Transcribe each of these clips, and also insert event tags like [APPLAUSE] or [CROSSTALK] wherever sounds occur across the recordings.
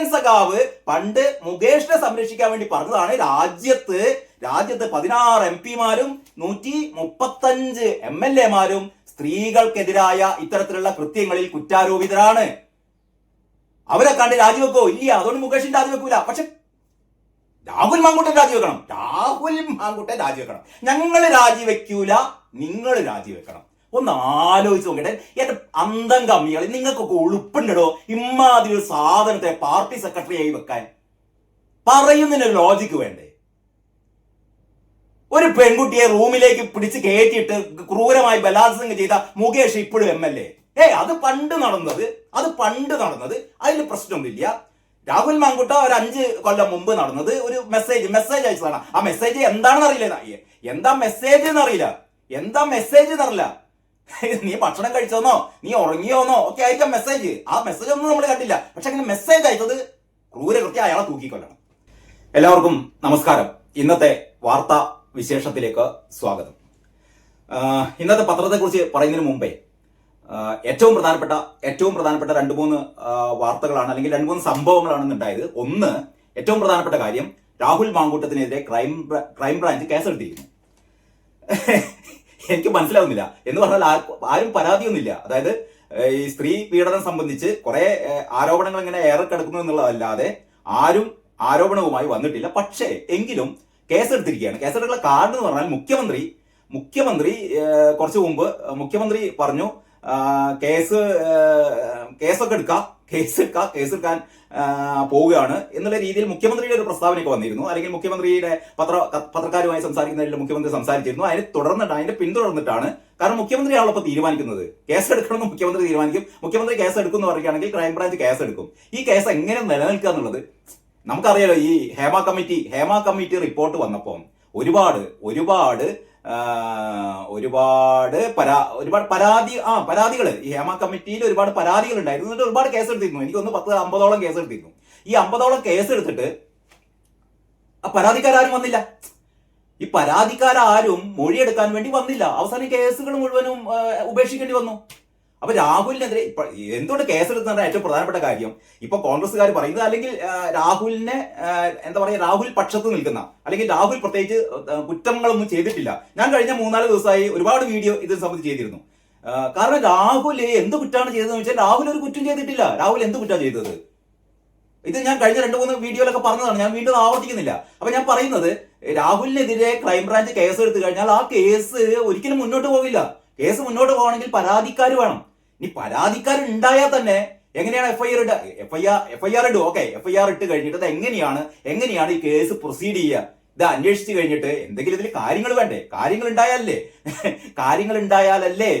മുരുകൻ സഖാവ് പണ്ട് മുകേഷിനെ സംരക്ഷിക്കാൻ വേണ്ടി പറഞ്ഞതാണ് രാജ്യത്ത് രാജ്യത്ത് പതിനാറ് എം പിമാരും നൂറ്റി മുപ്പത്തഞ്ച് എം എൽ എമാരും സ്ത്രീകൾക്കെതിരായ ഇത്തരത്തിലുള്ള കൃത്യങ്ങളിൽ കുറ്റാരോപിതരാണ്. അവരെ കണ്ട് രാജിവെക്കോ? ഇല്ല അതുകൊണ്ട് മുകേഷിന് രാജിവെക്കൂല. പക്ഷെ രാഹുൽ മാങ്കുട്ടൻ രാജിവെക്കണം. രാഹുൽ മാങ്കുട്ടൻ രാജിവെക്കണം. ഞങ്ങൾ രാജിവെക്കൂല നിങ്ങൾ രാജിവെക്കണം. ഒന്ന് ആലോചിച്ച് നോക്കട്ടെ. എന്റെ അന്തം കമ്മികൾ നിങ്ങൾക്കൊക്കെ ഉളുപ്പുണ്ടോ ഇമ്മാതിരി ഒരു സാധനത്തെ പാർട്ടി സെക്രട്ടറി ആയി വെക്കാൻ. പറയുന്നതിന് ലോജിക്ക് വേണ്ടേ? ഒരു പെൺകുട്ടിയെ റൂമിലേക്ക് പിടിച്ച് കയറ്റിയിട്ട് ക്രൂരമായി ബലാത്സംഗം ചെയ്ത മുകേഷ് ഇപ്പോഴും എം എൽ എ. അത് പണ്ട് നടന്നത് അത് പണ്ട് നടന്നത്. അതിൽ പ്രശ്നമൊന്നുമില്ല. രാഹുൽ മാങ്കുട്ട ഒരു അഞ്ച് കൊല്ലം മുമ്പ് നടന്നത് ഒരു മെസ്സേജ് മെസ്സേജ് അയച്ചതാണ്. ആ മെസ്സേജ് എന്താണെന്ന് അറിയില്ല എന്താ മെസ്സേജ് എന്നറിയില്ല. എന്താ മെസ്സേജ് എന്നറിയില്ല. [LAUGHS] നീ ഭക്ഷണം കഴിച്ചോന്നോ? നീ ഉറങ്ങിയോന്നോ? ഒക്കെ ആയിരിക്കാം മെസ്സേജ് ആ മെസ്സേജ് ഒന്നും നമ്മൾ കണ്ടില്ല. പക്ഷെ അങ്ങനെ മെസ്സേജ് അയച്ചത് ക്രൂരകൃത്യം അയാളെ തൂക്കിക്കൊല്ലണം. എല്ലാവർക്കും നമസ്കാരം. ഇന്നത്തെ വാർത്താ വിശേഷത്തിലേക്ക് സ്വാഗതം. ഇന്നത്തെ പത്രത്തെക്കുറിച്ച് പറയുന്നതിന് മുമ്പേ ഏറ്റവും പ്രധാനപ്പെട്ട ഏറ്റവും പ്രധാനപ്പെട്ട രണ്ട് മൂന്ന് വാർത്തകളാണ് അല്ലെങ്കിൽ രണ്ട് മൂന്ന് സംഭവങ്ങളാണ് ഉണ്ടായത്. ഒന്ന് ഏറ്റവും പ്രധാനപ്പെട്ട കാര്യം രാഹുൽ മാങ്കൂട്ടത്തിനെതിരെ ക്രൈം ക്രൈം ബ്രാഞ്ച് കേസെടുത്തിരിക്കുന്നു. എനിക്ക് മനസ്സിലാവുന്നില്ല. എന്ന് പറഞ്ഞാൽ ആരും പരാതിയൊന്നുമില്ല. അതായത് ഈ സ്ത്രീ പീഡനം സംബന്ധിച്ച് കുറെ ആരോപണങ്ങൾ ഇങ്ങനെ ഏറെ കിടക്കുന്നു എന്നുള്ളതല്ലാതെ ആരും ആരോപണവുമായി വന്നിട്ടില്ല. പക്ഷേ എങ്കിലും കേസെടുത്തിരിക്കുകയാണ്. കേസെടുക്കുന്ന കാരണം എന്ന് പറഞ്ഞാൽ മുഖ്യമന്ത്രി മുഖ്യമന്ത്രി കുറച്ചു മുമ്പ് മുഖ്യമന്ത്രി പറഞ്ഞു കേസ് കേസൊക്കെ എടുക്കാം. കേസ് എടുക്കാം കേസ് എടുക്കാൻ ആ, പോവുകയാണ്. എന്നുള്ള രീതിയിൽ മുഖ്യമന്ത്രിയുടെ ഒരു പ്രസ്താവനയൊക്കെ വന്നിരുന്നു. അല്ലെങ്കിൽ മുഖ്യമന്ത്രിയുടെ പത്ര പത്രക്കാരുമായി സംസാരിക്കുന്നതിൽ മുഖ്യമന്ത്രി സംസാരിച്ചിരുന്നു. അതിനെ തുടർന്നിട്ട് അതിന്റെ പിന്തുടർന്നിട്ടാണ്. കാരണം മുഖ്യമന്ത്രിയാണല്ലോ ഇപ്പോൾ തീരുമാനിക്കുന്നത്. കേസ് എടുക്കണമെന്ന് മുഖ്യമന്ത്രി തീരുമാനിക്കും. മുഖ്യമന്ത്രി കേസ് എടുക്കുമെന്ന് പറയുകയാണെങ്കിൽ ക്രൈംബ്രാഞ്ച് കേസ് എടുക്കും ഈ കേസ് എങ്ങനെ നിലനിൽക്കുക എന്നുള്ളത് നമുക്കറിയാലോ ഈ Hema committee Hema committee report വന്നപ്പോൾ ഒരുപാട് ഒരുപാട് ഒരുപാട് പരാ ഒരുപാട് പരാതി ആ പരാതികൾ ഈ ഹേമ കമ്മിറ്റിയിൽ ഒരുപാട് പരാതികൾ ഉണ്ടായിരുന്നു എന്നിട്ട് ഒരുപാട് കേസ് എടുത്തിരുന്നു എനിക്കൊന്ന് പത്ത് അമ്പതോളം കേസ് എടുത്തിരുന്നു ഈ അമ്പതോളം കേസ് എടുത്തിട്ട് ആ പരാതിക്കാരും വന്നില്ല. ഈ പരാതിക്കാരും മൊഴിയെടുക്കാൻ വേണ്ടി വന്നില്ല. അവസാനം കേസുകൾ മുഴുവനും ഉപേക്ഷിക്കേണ്ടി വന്നു. അപ്പൊ രാഹുലിനെതിരെ ഇപ്പൊ എന്തുകൊണ്ട് കേസെടുത്തതാണ് ഏറ്റവും പ്രധാനപ്പെട്ട കാര്യം. ഇപ്പൊ കോൺഗ്രസ്സുകാർ പറയുന്നത് അല്ലെങ്കിൽ രാഹുലിനെ എന്താ പറയുക രാഹുൽ പക്ഷത്ത് നിൽക്കുന്ന അല്ലെങ്കിൽ രാഹുൽ പ്രത്യേകിച്ച് കുറ്റങ്ങളൊന്നും ചെയ്തിട്ടില്ല. ഞാൻ കഴിഞ്ഞ മൂന്നാൽ ദിവസമായി ഒരുപാട് വീഡിയോ ഇത് സംബന്ധിച്ച് ചെയ്തിരുന്നു. കാരണം രാഹുൽ എന്ത് കുറ്റമാണ് ചെയ്തതെന്ന് വെച്ചാൽ രാഹുൽ ഒരു കുറ്റം ചെയ്തിട്ടില്ല. രാഹുൽ എന്ത് കുറ്റമാണ് ചെയ്തത്? ഇത് ഞാൻ കഴിഞ്ഞ രണ്ട് മൂന്ന് വീഡിയോയിലൊക്കെ പറഞ്ഞതാണ്. ഞാൻ വീണ്ടും ആവർത്തിക്കുന്നില്ല. അപ്പൊ ഞാൻ പറയുന്നത് രാഹുലിനെതിരെ ക്രൈംബ്രാഞ്ച് കേസ് എടുത്തു കഴിഞ്ഞാൽ ആ കേസ് ഒരിക്കലും മുന്നോട്ട് പോകില്ല കേസ് മുന്നോട്ട് പോകണമെങ്കിൽ പരാതിക്കാർ വേണം. ഇനി പരാതിക്കാർ ഉണ്ടായാൽ തന്നെ എങ്ങനെയാണ് എഫ് ഐ ആർ ഇടുക F I R F I R ഇടും. ഓക്കെ എഫ് ഐ ആർ ഇട്ട് കഴിഞ്ഞിട്ട് അത് എങ്ങനെയാണ് എങ്ങനെയാണ് ഈ കേസ് പ്രൊസീഡ് ചെയ്യുക ഇത് അന്വേഷിച്ച് കഴിഞ്ഞിട്ട് എന്തെങ്കിലും ഇതിൽ കാര്യങ്ങൾ വേണ്ടേ? കാര്യങ്ങൾ ഉണ്ടായാലല്ലേ? കാര്യങ്ങൾ ഉണ്ടായാലല്ലേ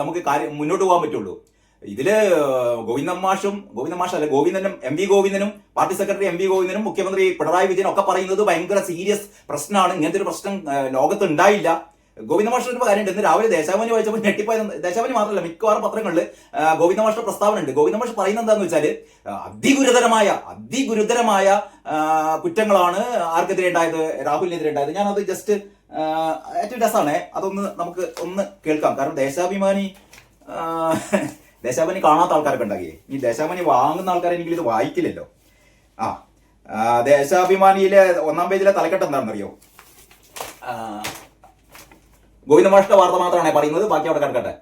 നമുക്ക് കാര്യം മുന്നോട്ട് പോകാൻ പറ്റുള്ളൂ. ഇതിൽ ഗോവിന്ദൻ മാഷും ഗോവിന്ദൻ ഗോവിന്ദനും എം വി ഗോവിന്ദനും പാർട്ടി സെക്രട്ടറി എം വി ഗോവിന്ദനും മുഖ്യമന്ത്രി പിണറായി വിജയൻ ഒക്കെ പറയുന്നത് ഭയങ്കര സീരിയസ് പ്രശ്നമാണ്. ഇങ്ങനത്തെ ഒരു പ്രശ്നം ലോകത്ത് ഉണ്ടായില്ല. ഗോവിന്ദ മാഷ്ടർ ഒരു കാര്യമുണ്ട്. ഇന്ന് രാവിലെ ദേശാഭിമാനി വായിച്ചപ്പോൾ ഞെട്ടിപ്പോയ ദേശാഭിമാനി മാത്രമല്ല മിക്കവാറും പത്രങ്ങളിൽ ഗോവിന്ദ മാഷ്ടർ പ്രസ്താവന ഉണ്ട് ഗോവിന്ദ മാഷ്ടർ പറയുന്നത് എന്താണെന്ന് വെച്ചാൽ അതിഗുരുതരമായ അതിഗുരുതരമായ കുറ്റങ്ങളാണ് ആർക്കെതിരെ ഉണ്ടായത് രാഹുലിനെതിരെ ഉണ്ടായത്. ഞാനത് ജസ്റ്റ് ഏറ്റവും രസമാണ്. അതൊന്ന് നമുക്ക് ഒന്ന് കേൾക്കാം. കാരണം ദേശാഭിമാനി ദേശാഭിമാനി കാണാത്ത ആൾക്കാരൊക്കെ ഉണ്ടാക്കിയേ ഈ ദേശാഭിമാനി വാങ്ങുന്ന ആൾക്കാരെ എനിക്ക് ഇത് വായിക്കില്ലല്ലോ. ആ ആ, ദേശാഭിമാനിയിലെ ഒന്നാം പേജിലെ തലക്കെട്ട് എന്താണെന്നറിയോ? ആ, ഗോവിന്ദ മാഷിന്റെ വാർത്ത മാത്രമാണ് പറയുന്നത്. ബാക്കി അവിടെ കിടക്കട്ടെ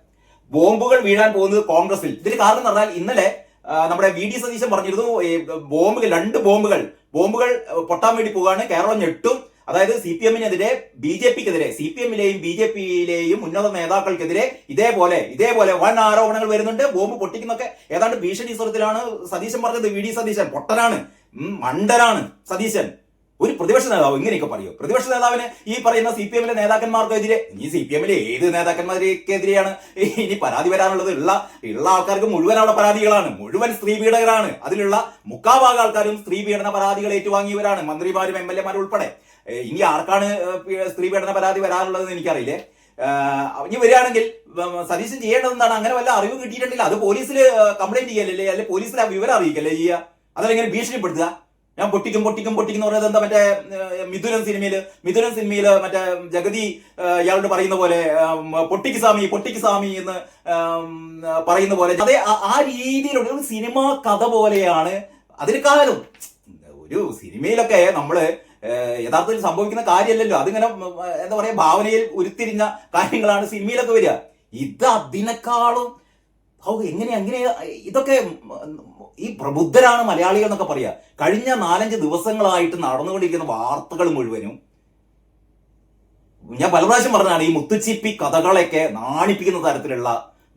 ബോംബുകൾ വീഴാൻ പോകുന്നത് കോൺഗ്രസിൽ. ഇതിന് കാരണം എന്ന് പറഞ്ഞാൽ ഇന്നലെ നമ്മുടെ വി ഡി സതീശൻ പറഞ്ഞിരുന്നു ബോംബുകൾ രണ്ട് ബോംബുകൾ ബോംബുകൾ പൊട്ടാൻ വേണ്ടി പോവുകയാണ്. കേരളം ഞെട്ടും. അതായത് സി പി എമ്മിനെതിരെ ബി ജെ പിക്കെതിരെ സി പി എമ്മിലെയും ബി ജെ പിയിലെയും ഉന്നത നേതാക്കൾക്കെതിരെ ഇതേപോലെ ഇതേപോലെ വൻ ആരോപണങ്ങൾ വരുന്നുണ്ട്. ബോംബ് പൊട്ടിക്കുന്നൊക്കെ ഏതാണ്ട് ഭീഷണി സ്വരത്തിലാണ് സതീശൻ പറഞ്ഞത്. വി ഡി സതീശൻ പൊട്ടനാണ്. മണ്ടനാണ് സതീശൻ. ഒരു പ്രതിപക്ഷ നേതാവ് ഇങ്ങനെയൊക്കെ പറയൂ. പ്രതിപക്ഷ നേതാവിന് ഈ പറയുന്ന സി പി എമ്മിലെ നേതാക്കന്മാർക്കെതിരെ ഈ സി പി എമ്മിലെ ഏത് നേതാക്കന്മാർക്കെതിരെയാണ് ഇനി പരാതി വരാനുള്ളത്? ഉള്ള ഉള്ള ആൾക്കാർക്ക് മുഴുവൻ അവിടെ പരാതികളാണ്. മുഴുവൻ സ്ത്രീ പീഡകരാണ്. അതിലുള്ള മുക്കാഭാഗ ആൾക്കാരും സ്ത്രീ പീഡന പരാതികൾ ഏറ്റുവാങ്ങിയവരാണ്. മന്ത്രിമാരും എം എൽ എമാരും ഉൾപ്പെടെ. ഇനി ആർക്കാണ് സ്ത്രീ പീഡന പരാതി വരാനുള്ളതെന്ന് എനിക്കറിയില്ലേ? ഇനി വരികയാണെങ്കിൽ സതീശൻ ചെയ്യേണ്ടത് എന്താണ് അങ്ങനെ വല്ല അറിവ് കിട്ടിയിട്ടുണ്ടെങ്കിൽ അത് പോലീസിൽ കംപ്ലൈന്റ് ചെയ്യല്ലേ? അല്ലെങ്കിൽ പോലീസിൽ ആ വിവരം അറിയിക്കല്ലേ ചെയ്യുക? അതല്ലെങ്കിൽ ഭീഷണിപ്പെടുത്തുക? ഞാൻ പൊട്ടിക്കും പൊട്ടിക്കും പൊട്ടിക്കും എന്ന് പറയുന്നത് എന്താ മറ്റേ മിഥുരൻ മിഥുനൻ മിഥുരൻ സിനിമയിൽ മറ്റേ ജഗതി ഇയാളോട് പറയുന്ന പോലെ പൊട്ടിക്ക് സ്വാമി പൊട്ടിക്ക് സ്വാമി എന്ന് പറയുന്ന പോലെ. അതേ ആ- രീതിയിലുള്ള ഒരു സിനിമ കഥ പോലെയാണ് അതിന് കാലം. ഒരു സിനിമയിലൊക്കെ നമ്മൾ യഥാർത്ഥത്തിൽ സംഭവിക്കുന്ന കാര്യമല്ലല്ലോ. അതിങ്ങനെ എന്താ പറയാ ഭാവനയിൽ ഉരുത്തിരിഞ്ഞ കാര്യങ്ങളാണ് സിനിമയിലൊക്കെ വരിക. ഇത് അതിനേക്കാളും എങ്ങനെ അങ്ങനെ ഇതൊക്കെ ഈ പ്രബുദ്ധരാണ് മലയാളികൾ എന്നൊക്കെ പറയാ. കഴിഞ്ഞ നാലഞ്ച് ദിവസങ്ങളായിട്ട് നടന്നുകൊണ്ടിരിക്കുന്ന വാർത്തകൾ മുഴുവനും ഞാൻ പല പ്രാവശ്യം പറഞ്ഞതാണ് ഈ മുത്തുച്ചിപ്പി കഥകളൊക്കെ നാണിപ്പിക്കുന്ന തരത്തിലുള്ള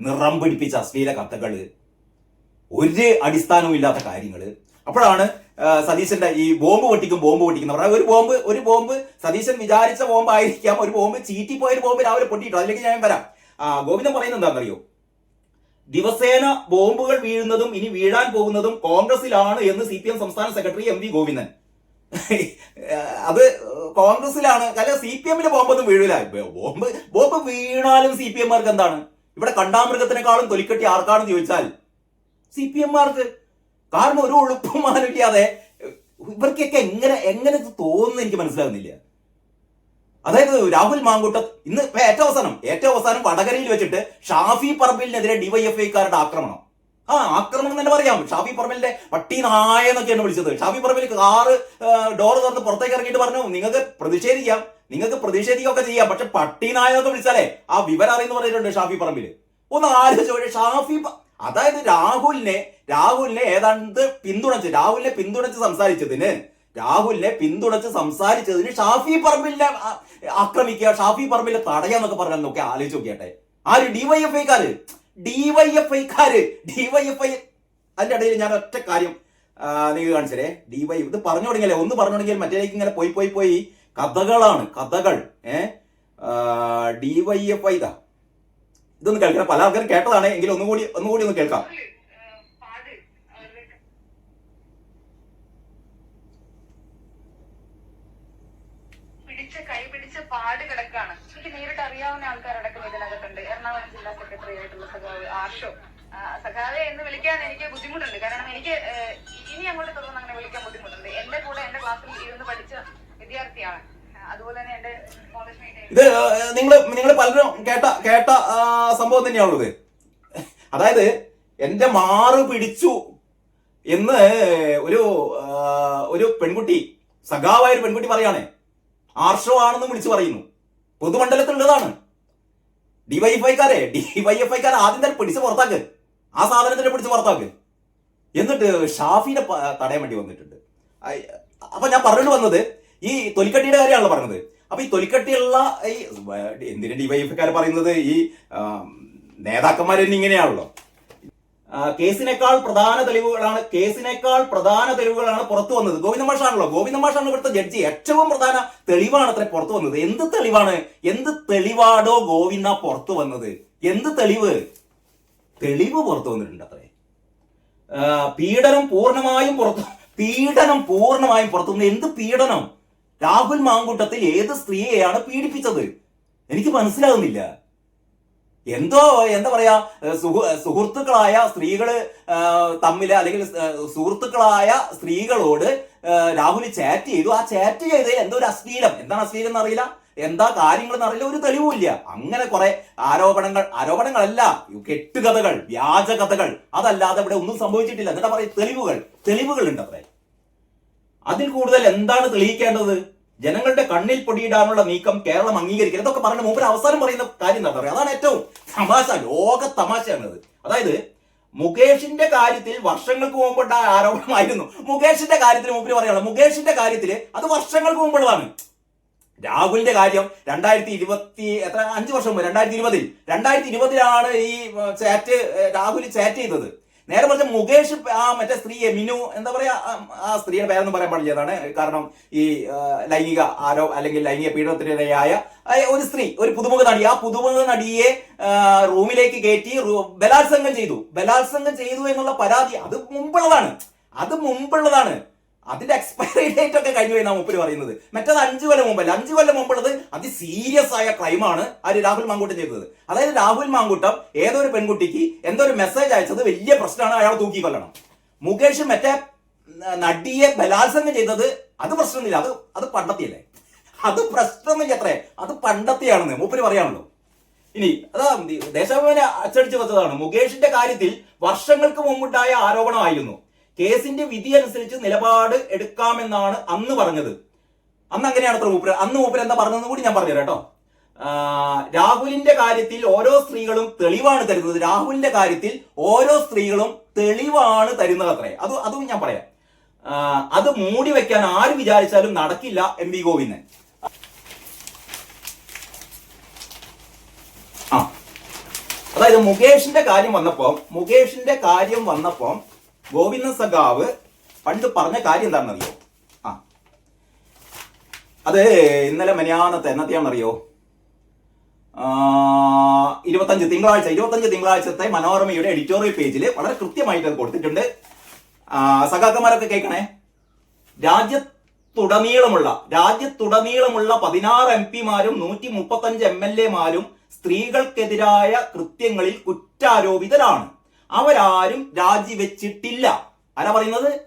നിറം പിടിപ്പിച്ച അശ്ലീല കഥകൾ ഒരു അടിസ്ഥാനവും ഇല്ലാത്ത കാര്യങ്ങൾ അപ്പോഴാണ് സതീശന്റെ ഈ ബോംബ് പൊട്ടിക്കും ബോംബ് പൊട്ടിക്കുന്ന പറഞ്ഞാൽ ഒരു ബോംബ് ഒരു ബോംബ് സതീശൻ വിചാരിച്ച ബോംബ് ആയിരിക്കാം ഒരു ബോംബ് ചീറ്റിപ്പോയ ഒരു ബോംബ് രാവിലെ പൊട്ടിയിട്ടോ? അതിലേക്ക് ഞാൻ വരാം. ഗോവിന്ദൻ പറയുന്നത് എന്താണെന്നറിയോ? ദിവസേന ബോംബുകൾ വീഴുന്നതും ഇനി വീഴാൻ പോകുന്നതും കോൺഗ്രസിലാണ് എന്ന് സി പി എം സംസ്ഥാന സെക്രട്ടറി എം വി ഗോവിന്ദൻ. [LAUGHS] അത് കോൺഗ്രസിലാണ് അല്ല സി പി എമ്മിന് ബോംബൊന്നും വീഴില്ല ബോംബ് ബോംബ് വീണാലും സി പി എമ്മാർക്ക് എന്താണ്? ഇവിടെ കണ്ടാമൃഗത്തിനെക്കാളും തൊലിക്കെട്ടി ആർക്കാണെന്ന് ചോദിച്ചാൽ സി പി എമ്മാർക്ക് കാരണം ഒരു ഒഴുപ്പുമാനില്ലാതെ ഇവർക്കൊക്കെ എങ്ങനെ എങ്ങനെ തോന്നുന്നു എനിക്ക് മനസ്സിലാകുന്നില്ല. അതായത് രാഹുൽ മാങ്കൂട്ടം ഇന്ന് ഏറ്റവും അവസാനം ഏറ്റവും അവസാനം വടകരയിൽ വെച്ചിട്ട് ഷാഫി പറമ്പിലിനെതിരെ ഡിവൈഎഫ്ഐക്കാരുടെ ആക്രമണം. ആ ആക്രമണം തന്നെ പറയാം. ഷാഫി പറമ്പിലിന്റെ പട്ടി നായ എന്നൊക്കെയാണ് വിളിച്ചത്. ഷാഫി പറമ്പിൽ കാറ് ഡോർ തുറന്ന് പുറത്തേക്ക് ഇറങ്ങിയിട്ട് പറഞ്ഞു നിങ്ങൾക്ക് പ്രതിഷേധിക്കാം. നിങ്ങൾക്ക് പ്രതിഷേധിക്കുകയൊക്കെ ചെയ്യാം. പക്ഷെ പട്ടി നായ എന്നൊക്കെ വിളിച്ചാലേ ആ വിവരം അറിയുന്ന പറഞ്ഞിട്ടുണ്ട് ഷാഫി പറമ്പിൽ ഒന്ന് ആലോചിച്ചു ഷാഫി അതായത് രാഹുലിനെ രാഹുലിനെ ഏതാണ്ട് പിന്തുണച്ച് രാഹുലിനെ പിന്തുണച്ച് സംസാരിച്ചതിന് രാഹുലിനെ പിന്തുണച്ച് സംസാരിച്ചതിന് ഷാഫി പറമ്പിലിനെ ആക്രമിക്കുക ഷാഫി പറമ്പിലെ തടയാന്നൊക്കെ പറഞ്ഞാൽ നോക്കി ആലോചിച്ച് നോക്കിയാട്ടെ. ആര്? ഡിവൈഎഫ്ഐക്കാര് ഡിവൈഎഫ്ഐക്കാര് ഡിവൈഎഫ്ഐ അതിന്റെ ഇടയിൽ ഞാൻ ഒറ്റ കാര്യം നിങ്ങൾ കാണിച്ചേ ഡിവൈ ഇത് പറഞ്ഞു തുടങ്ങിയല്ലേ? ഒന്ന് പറഞ്ഞു തുടങ്ങിയാൽ മറ്റേക്ക് ഇങ്ങനെ പോയി പോയി പോയി. കഥകളാണ് കഥകൾ ഏ? ഡിവൈഎഫ്ഐ ഇതാ. ഇതൊന്ന് കേൾക്കണം. പല ആൾക്കാരും കേട്ടതാണ്. എങ്കിലും ഒന്നുകൂടി ഒന്നുകൂടി ഒന്ന് കേൾക്കാം പാട് അവരുടെ പിടിച്ച കൈ പിടിച്ച പാട് കിടക്കാണ് എനിക്ക് നേരിട്ട് അറിയാവുന്ന ആൾക്കാരടക്കം ഇതിനകത്തുണ്ട്. എറണാകുളം ജില്ലാ സെക്രട്ടറി ആയിട്ടുള്ള സഖാവ് ആഷോ സഖാവെ എന്ന് വിളിക്കാൻ എനിക്ക് ബുദ്ധിമുട്ടുണ്ട്. കാരണം എനിക്ക് ഇനി അങ്ങോട്ട് തുടർന്ന് അങ്ങനെ വിളിക്കാൻ ബുദ്ധിമുട്ടുണ്ട്. എന്റെ കൂടെ എന്റെ ക്ലാസ്സിൽ ഇരുന്ന് പഠിച്ച വിദ്യാർത്ഥിയാണ്. ഇത് നിങ്ങൾ നിങ്ങൾ പലരും കേട്ട കേട്ട സംഭവം തന്നെയാണുള്ളത്. അതായത് എന്റെ മാറ് പിടിച്ചു എന്ന് ഒരു ഒരു പെൺകുട്ടി സഖാവായ ഒരു പെൺകുട്ടി പറയാണ്. ആർഷോ ആണെന്ന് വിളിച്ചു പറയുന്നു. പൊതുമണ്ഡലത്തിലുള്ളതാണ്. ഡിവൈഎഫ്ഐക്കാരെ ഡിവൈഎഫ്ഐക്കാരെ ആദ്യം തന്നെ പിടിച്ച് പുറത്താക്ക്. ആ സാധനത്തിനെ പിടിച്ച് പുറത്താക്ക്. എന്നിട്ട് ഷാഫിനെ തടയാൻ വേണ്ടി വന്നിട്ടുണ്ട്. അപ്പൊ ഞാൻ പറഞ്ഞു വന്നത് ഈ തൊലിക്കട്ടിയുടെ കാര്യമാണല്ലോ പറഞ്ഞത്. അപ്പൊ ഈ തൊലിക്കട്ടിയുള്ള ഈ എന്തിനാ ഡിവൈഎഫ്ഐക്കാർ പറയുന്നത്? ഈ നേതാക്കന്മാർ തന്നെ ഇങ്ങനെയാണല്ലോ. കേസിനേക്കാൾ പ്രധാന തെളിവുകളാണ് കേസിനേക്കാൾ പ്രധാന തെളിവുകളാണ് പുറത്തു വന്നത്. ഗോവിന്ദ മാഷാണല്ലോ. ഗോവിന്ദ മാഷാണ് ഇവിടുത്തെ ജഡ്ജി. ഏറ്റവും പ്രധാന തെളിവാണ് അത്ര പുറത്തു വന്നത്. എന്ത് തെളിവാണ്? എന്ത് തെളിവാടോ ഗോവിന്ദ പുറത്തു വന്നത്? എന്ത് തെളിവ്? തെളിവ് പുറത്തു വന്നിട്ടുണ്ട് അത്രേ. പീഡനം പൂർണമായും പുറത്തു [LAUGHS] പീഡനം പൂർണമായും പുറത്തു വന്നത് എന്ത് പീഡനം? രാഹുൽ മാങ്കൂട്ടത്തിൽ ഏത് സ്ത്രീയെയാണ് പീഡിപ്പിച്ചത്? എനിക്ക് മനസ്സിലാകുന്നില്ല എന്തോ എന്താ പറയാ സുഹൃ സുഹൃത്തുക്കളായ സ്ത്രീകൾ തമ്മിൽ അല്ലെങ്കിൽ സുഹൃത്തുക്കളായ സ്ത്രീകളോട് രാഹുൽ ചാറ്റ് ചെയ്തു. ആ ചാറ്റ് ചെയ്ത് എന്തോ ഒരു അശ്ലീലം. എന്താണ് അശ്ലീലം എന്നറിയില്ല. എന്താ കാര്യങ്ങൾ എന്നറിയില്ല ഒരു തെളിവുമില്ല. അങ്ങനെ കുറെ ആരോപണങ്ങൾ ആരോപണങ്ങളല്ല. കെട്ടുകഥകൾ വ്യാജ കഥകൾ അതല്ലാതെ ഇവിടെ ഒന്നും സംഭവിച്ചിട്ടില്ല. എന്നിട്ട് പറയും തെളിവുകൾ. തെളിവുകൾ ഉണ്ട് അതിൽ കൂടുതൽ എന്താണ് തെളിയിക്കേണ്ടത്? ജനങ്ങളുടെ കണ്ണിൽ പൊടിയിടാനുള്ള നീക്കം കേരളം അംഗീകരിക്കരുത് ഇതൊക്കെ പറഞ്ഞ മൂപ്പര് അവസാനം പറയുന്ന കാര്യം എന്താ പറയുക? അതാണ് ഏറ്റവും തമാശ ലോക തമാശയാണത്. അതായത് മുകേഷിന്റെ കാര്യത്തിൽ വർഷങ്ങൾക്ക് മുമ്പുണ്ടായ ആരോപണമായിരുന്നു. മുകേഷിന്റെ കാര്യത്തിൽ മുമ്പിൽ പറയാനുള്ളത് മുകേഷിന്റെ കാര്യത്തിൽ അത് വർഷങ്ങൾക്ക് മുമ്പുള്ളതാണ്. രാഹുലിന്റെ കാര്യം രണ്ടായിരത്തി ഇരുപത്തി എത്ര അഞ്ച് വർഷം മുമ്പ് രണ്ടായിരത്തി ഇരുപതിൽ രണ്ടായിരത്തി ഇരുപതിലാണ് ഈ ചാറ്റ് രാഹുൽ ചാറ്റ് ചെയ്തത്. നേരെ മറിച്ച് മുകേഷ് ആ മറ്റേ സ്ത്രീയെ മിനു എന്താ പറയാ ആ- സ്ത്രീയുടെ പേരൊന്നും പറയാൻ പാടില്ലതാണ് കാരണം ഈ ലൈംഗിക ആരോ അല്ലെങ്കിൽ ലൈംഗിക പീഡനത്തിനിരയായ ഒരു സ്ത്രീ ഒരു പുതുമുഖ നടി. ആ പുതുമുഖ നടിയെ റൂമിലേക്ക് കയറ്റി ബലാത്സംഗം ചെയ്തു. ബലാത്സംഗം ചെയ്തു എന്നുള്ള പരാതി അത് മുമ്പുള്ളതാണ്. അത് മുമ്പുള്ളതാണ്. അതിന്റെ എക്സ്പയറി ഡേറ്റ് ഒക്കെ കഴിഞ്ഞു എന്നാണ് മുപ്പിൽ പറയുന്നത്. മറ്റേത് അഞ്ചു കൊല്ലം മുമ്പല്ല. അഞ്ചു കൊല്ലം മുമ്പുള്ളത് അത് സീരിയസ് ആയ ക്രൈമാണ് ആര് രാഹുൽ മാങ്കൂട്ടം ചെയ്തത്. അതായത് രാഹുൽ മാങ്കൂട്ടം ഏതൊരു പെൺകുട്ടിക്ക് എന്തോ ഒരു മെസ്സേജ് അയച്ചത് വലിയ പ്രശ്നമാണ് അയാൾ തൂക്കി കൊല്ലണം മുകേഷ് മറ്റേ നടിയെ ബലാത്സംഗം ചെയ്തത് അത് പ്രശ്നമൊന്നുമില്ല. അത് അത് പണ്ടത്തെയല്ലേ? അത് പ്രശ്നമില്ല അത്രേ. അത് പണ്ടത്തെയാണെന്ന് മൂപ്പര് പറയാണല്ലോ. ഇനി അതാ ദേശാഭിമാനെ അച്ചടിച്ചു വെച്ചതാണ്. മുകേഷിന്റെ കാര്യത്തിൽ വർഷങ്ങൾക്ക് മുമ്പുണ്ടായ ആരോപണമായിരുന്നു. കേസിന്റെ വിധി അനുസരിച്ച് നിലപാട് എടുക്കാമെന്നാണ് അന്ന് പറഞ്ഞത്. അന്ന് അങ്ങനെയാണ് അത്ര മൂപ്പര്. അന്ന് മൂപ്പര് എന്താ പറഞ്ഞതെന്ന് കൂടി ഞാൻ പറഞ്ഞു കേട്ടോ. രാഹുലിന്റെ കാര്യത്തിൽ ഓരോ സ്ത്രീകളും തെളിവാണ് തരുന്നത്. രാഹുലിന്റെ കാര്യത്തിൽ ഓരോ സ്ത്രീകളും തെളിവാണ് തരുന്നത് അത്രേ. അത് അതും ഞാൻ പറയാം. അത് മൂടി വെക്കാൻ ആര് വിചാരിച്ചാലും നടക്കില്ല എം വി ഗോവിന്ദൻ. അതായത് മുകേഷിന്റെ കാര്യം വന്നപ്പോ മുകേഷിന്റെ കാര്യം വന്നപ്പോ ഗോവിന്ദ സഖാവ് പണ്ട് പറഞ്ഞ കാര്യം എന്താണെന്നറിയോ? ആ. അത് ഇന്നലെ മനിയാന്നത്തെ എന്നത്തെയാണെന്നറിയോ? ഇരുപത്തഞ്ച് തിങ്കളാഴ്ച ഇരുപത്തഞ്ച് തിങ്കളാഴ്ചത്തെ മനോരമയുടെ എഡിറ്റോറിയൽ പേജിൽ വളരെ കൃത്യമായിട്ട് അത് കൊടുത്തിട്ടുണ്ട്. സഖാക്കന്മാരൊക്കെ കേൾക്കണേ? രാജ്യത്തുടനീളമുള്ള രാജ്യത്തുടനീളമുള്ള പതിനാറ് എം പിമാരും നൂറ്റി മുപ്പത്തഞ്ച് എം എൽ എമാരും സ്ത്രീകൾക്കെതിരായ കൃത്യങ്ങളിൽ കുറ്റാരോപിതരാണ്. അവരാരും രാജിവെച്ചിട്ടില്ല. ആരാ പറയുന്നത്?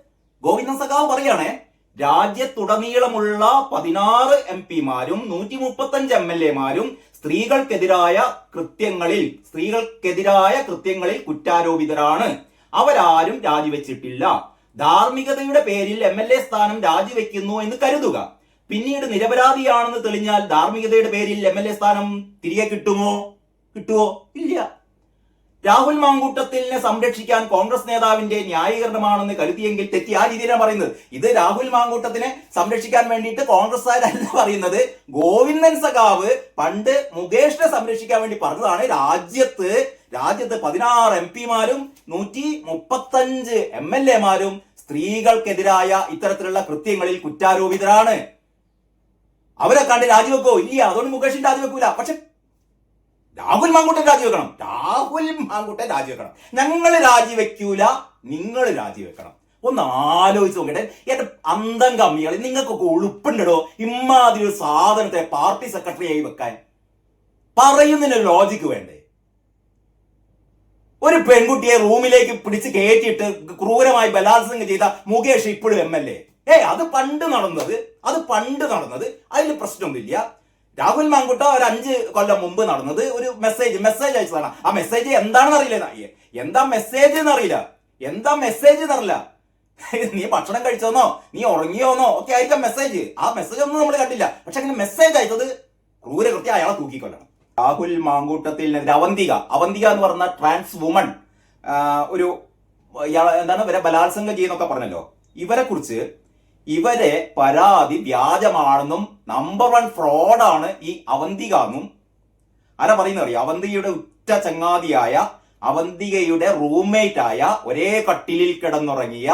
ഗോവിന്ദൻ സഖാവ് പറയാണേ രാജ്യത്തുടനീളമുള്ള പതിനാറ് എം പിമാരും നൂറ്റി മുപ്പത്തഞ്ച് എം എൽ എമാരും സ്ത്രീകൾക്കെതിരായ കൃത്യങ്ങളിൽ സ്ത്രീകൾക്കെതിരായ കൃത്യങ്ങളിൽ കുറ്റാരോപിതരാണ്. അവരാരും രാജിവെച്ചിട്ടില്ല. ധാർമ്മികതയുടെ പേരിൽ എം എൽ എ സ്ഥാനം രാജിവെക്കുന്നു എന്ന് കരുതുക. പിന്നീട് നിരപരാധിയാണെന്ന് തെളിഞ്ഞാൽ ധാർമ്മികതയുടെ പേരിൽ എം എൽ എ സ്ഥാനം തിരികെ കിട്ടുമോ? കിട്ടുമോ ഇല്ല. രാഹുൽ മാങ്കൂട്ടത്തിലിനെ സംരക്ഷിക്കാൻ കോൺഗ്രസ് നേതാവിന്റെ ന്യായീകരണമാണെന്ന് കരുതിയെങ്കിൽ തെറ്റി ആ രീതിയിലാണ് പറയുന്നത്. ഇത് രാഹുൽ മാങ്കൂട്ടത്തിനെ സംരക്ഷിക്കാൻ വേണ്ടിയിട്ട് കോൺഗ്രസ്സുകാരല്ല പറയുന്നത്. ഗോവിന്ദൻ സഖാവ് പണ്ട് മുകേഷിനെ സംരക്ഷിക്കാൻ വേണ്ടി പറഞ്ഞതാണ്. രാജ്യത്ത് രാജ്യത്ത് പതിനാറ് എം പിമാരും നൂറ്റി മുപ്പത്തഞ്ച് എം എൽ എമാരും സ്ത്രീകൾക്കെതിരായ ഇത്തരത്തിലുള്ള കൃത്യങ്ങളിൽ കുറ്റാരോപിതരാണ്. അവരെ കണ്ട് രാജിവെക്കോ? ഇല്ല. അതുകൊണ്ട് മുകേഷിന് രാജിവെക്കൂല. പക്ഷെ രാഹുൽ മാങ്കൂട്ടൻ രാജിവെക്കണം. രാഹുൽ മാങ്കൂട്ടൻ രാജിവെക്കണം. ഞങ്ങൾ രാജിവെക്കൂല നിങ്ങൾ രാജിവെക്കണം. ഒന്ന് ആലോചിച്ച് നോക്കട്ടെ എന്റെ അന്തം കമ്മികൾ നിങ്ങൾക്കൊക്കെ ഉളുപ്പുണ്ടോ ഇമ്മാതിരി ഒരു സാധനത്തെ പാർട്ടി സെക്രട്ടറി ആയി വെക്കാൻ. പറയുന്നതിന് ലോജിക്ക് വേണ്ടേ? ഒരു പെൺകുട്ടിയെ റൂമിലേക്ക് പിടിച്ച് കയറ്റിയിട്ട് ക്രൂരമായി ബലാത്സംഗം ചെയ്ത മുകേഷ് ഇപ്പോഴും എം എൽ എ. ഏ അത് പണ്ട് നടന്നത് അത് പണ്ട് നടന്നത് അതിൽ പ്രശ്നമൊന്നുമില്ല. രാഹുൽ മാങ്കുട്ട ഒരു അഞ്ച് കൊല്ലം മുമ്പ് നടന്നത് ഒരു മെസ്സേജ് മെസ്സേജ് അയച്ചതാണ്. ആ മെസ്സേജ് എന്താണെന്ന് അറിയില്ല എന്താ മെസ്സേജ് എന്നറിയില്ല എന്താ മെസ്സേജ് എന്നറിയില്ല [LAUGHS] നീ ഭക്ഷണം കഴിച്ചോന്നോ? നീ ഉറങ്ങിയോന്നോ? ഒക്കെ ആയിരിക്കാം മെസ്സേജ് ആ മെസ്സേജ് ഒന്നും നമ്മൾ കണ്ടില്ല. പക്ഷെ അങ്ങനെ മെസ്സേജ് അയച്ചത് ക്രൂരകൃത്യം അയാളെ തൂക്കിക്കൊല്ലണം. രാഹുൽ മാങ്കൂട്ടത്തിനെതിരെ അവന്തിക. അവന്തിക എന്ന് പറഞ്ഞ ട്രാൻസ് വുമൺ ഒരു എന്താണ് ഇവരെ ബലാത്സംഗം ചെയ്യുന്നൊക്കെ പറഞ്ഞല്ലോ. ഇവരെ കുറിച്ച് ഇവരെ പരാതി വ്യാജമാണെന്നും നമ്പർ വൺ ഫ്രോഡാണ് ഈ അവന്തിക എന്നും. ആരാ പറയുന്നത് അറിയാം? അവന്തികയുടെ ഉറ്റ ചങ്ങാതിയായ അവന്തികയുടെ റൂംമേറ്റ് ആയ ഒരേ കട്ടിലിൽ കിടന്നുറങ്ങിയ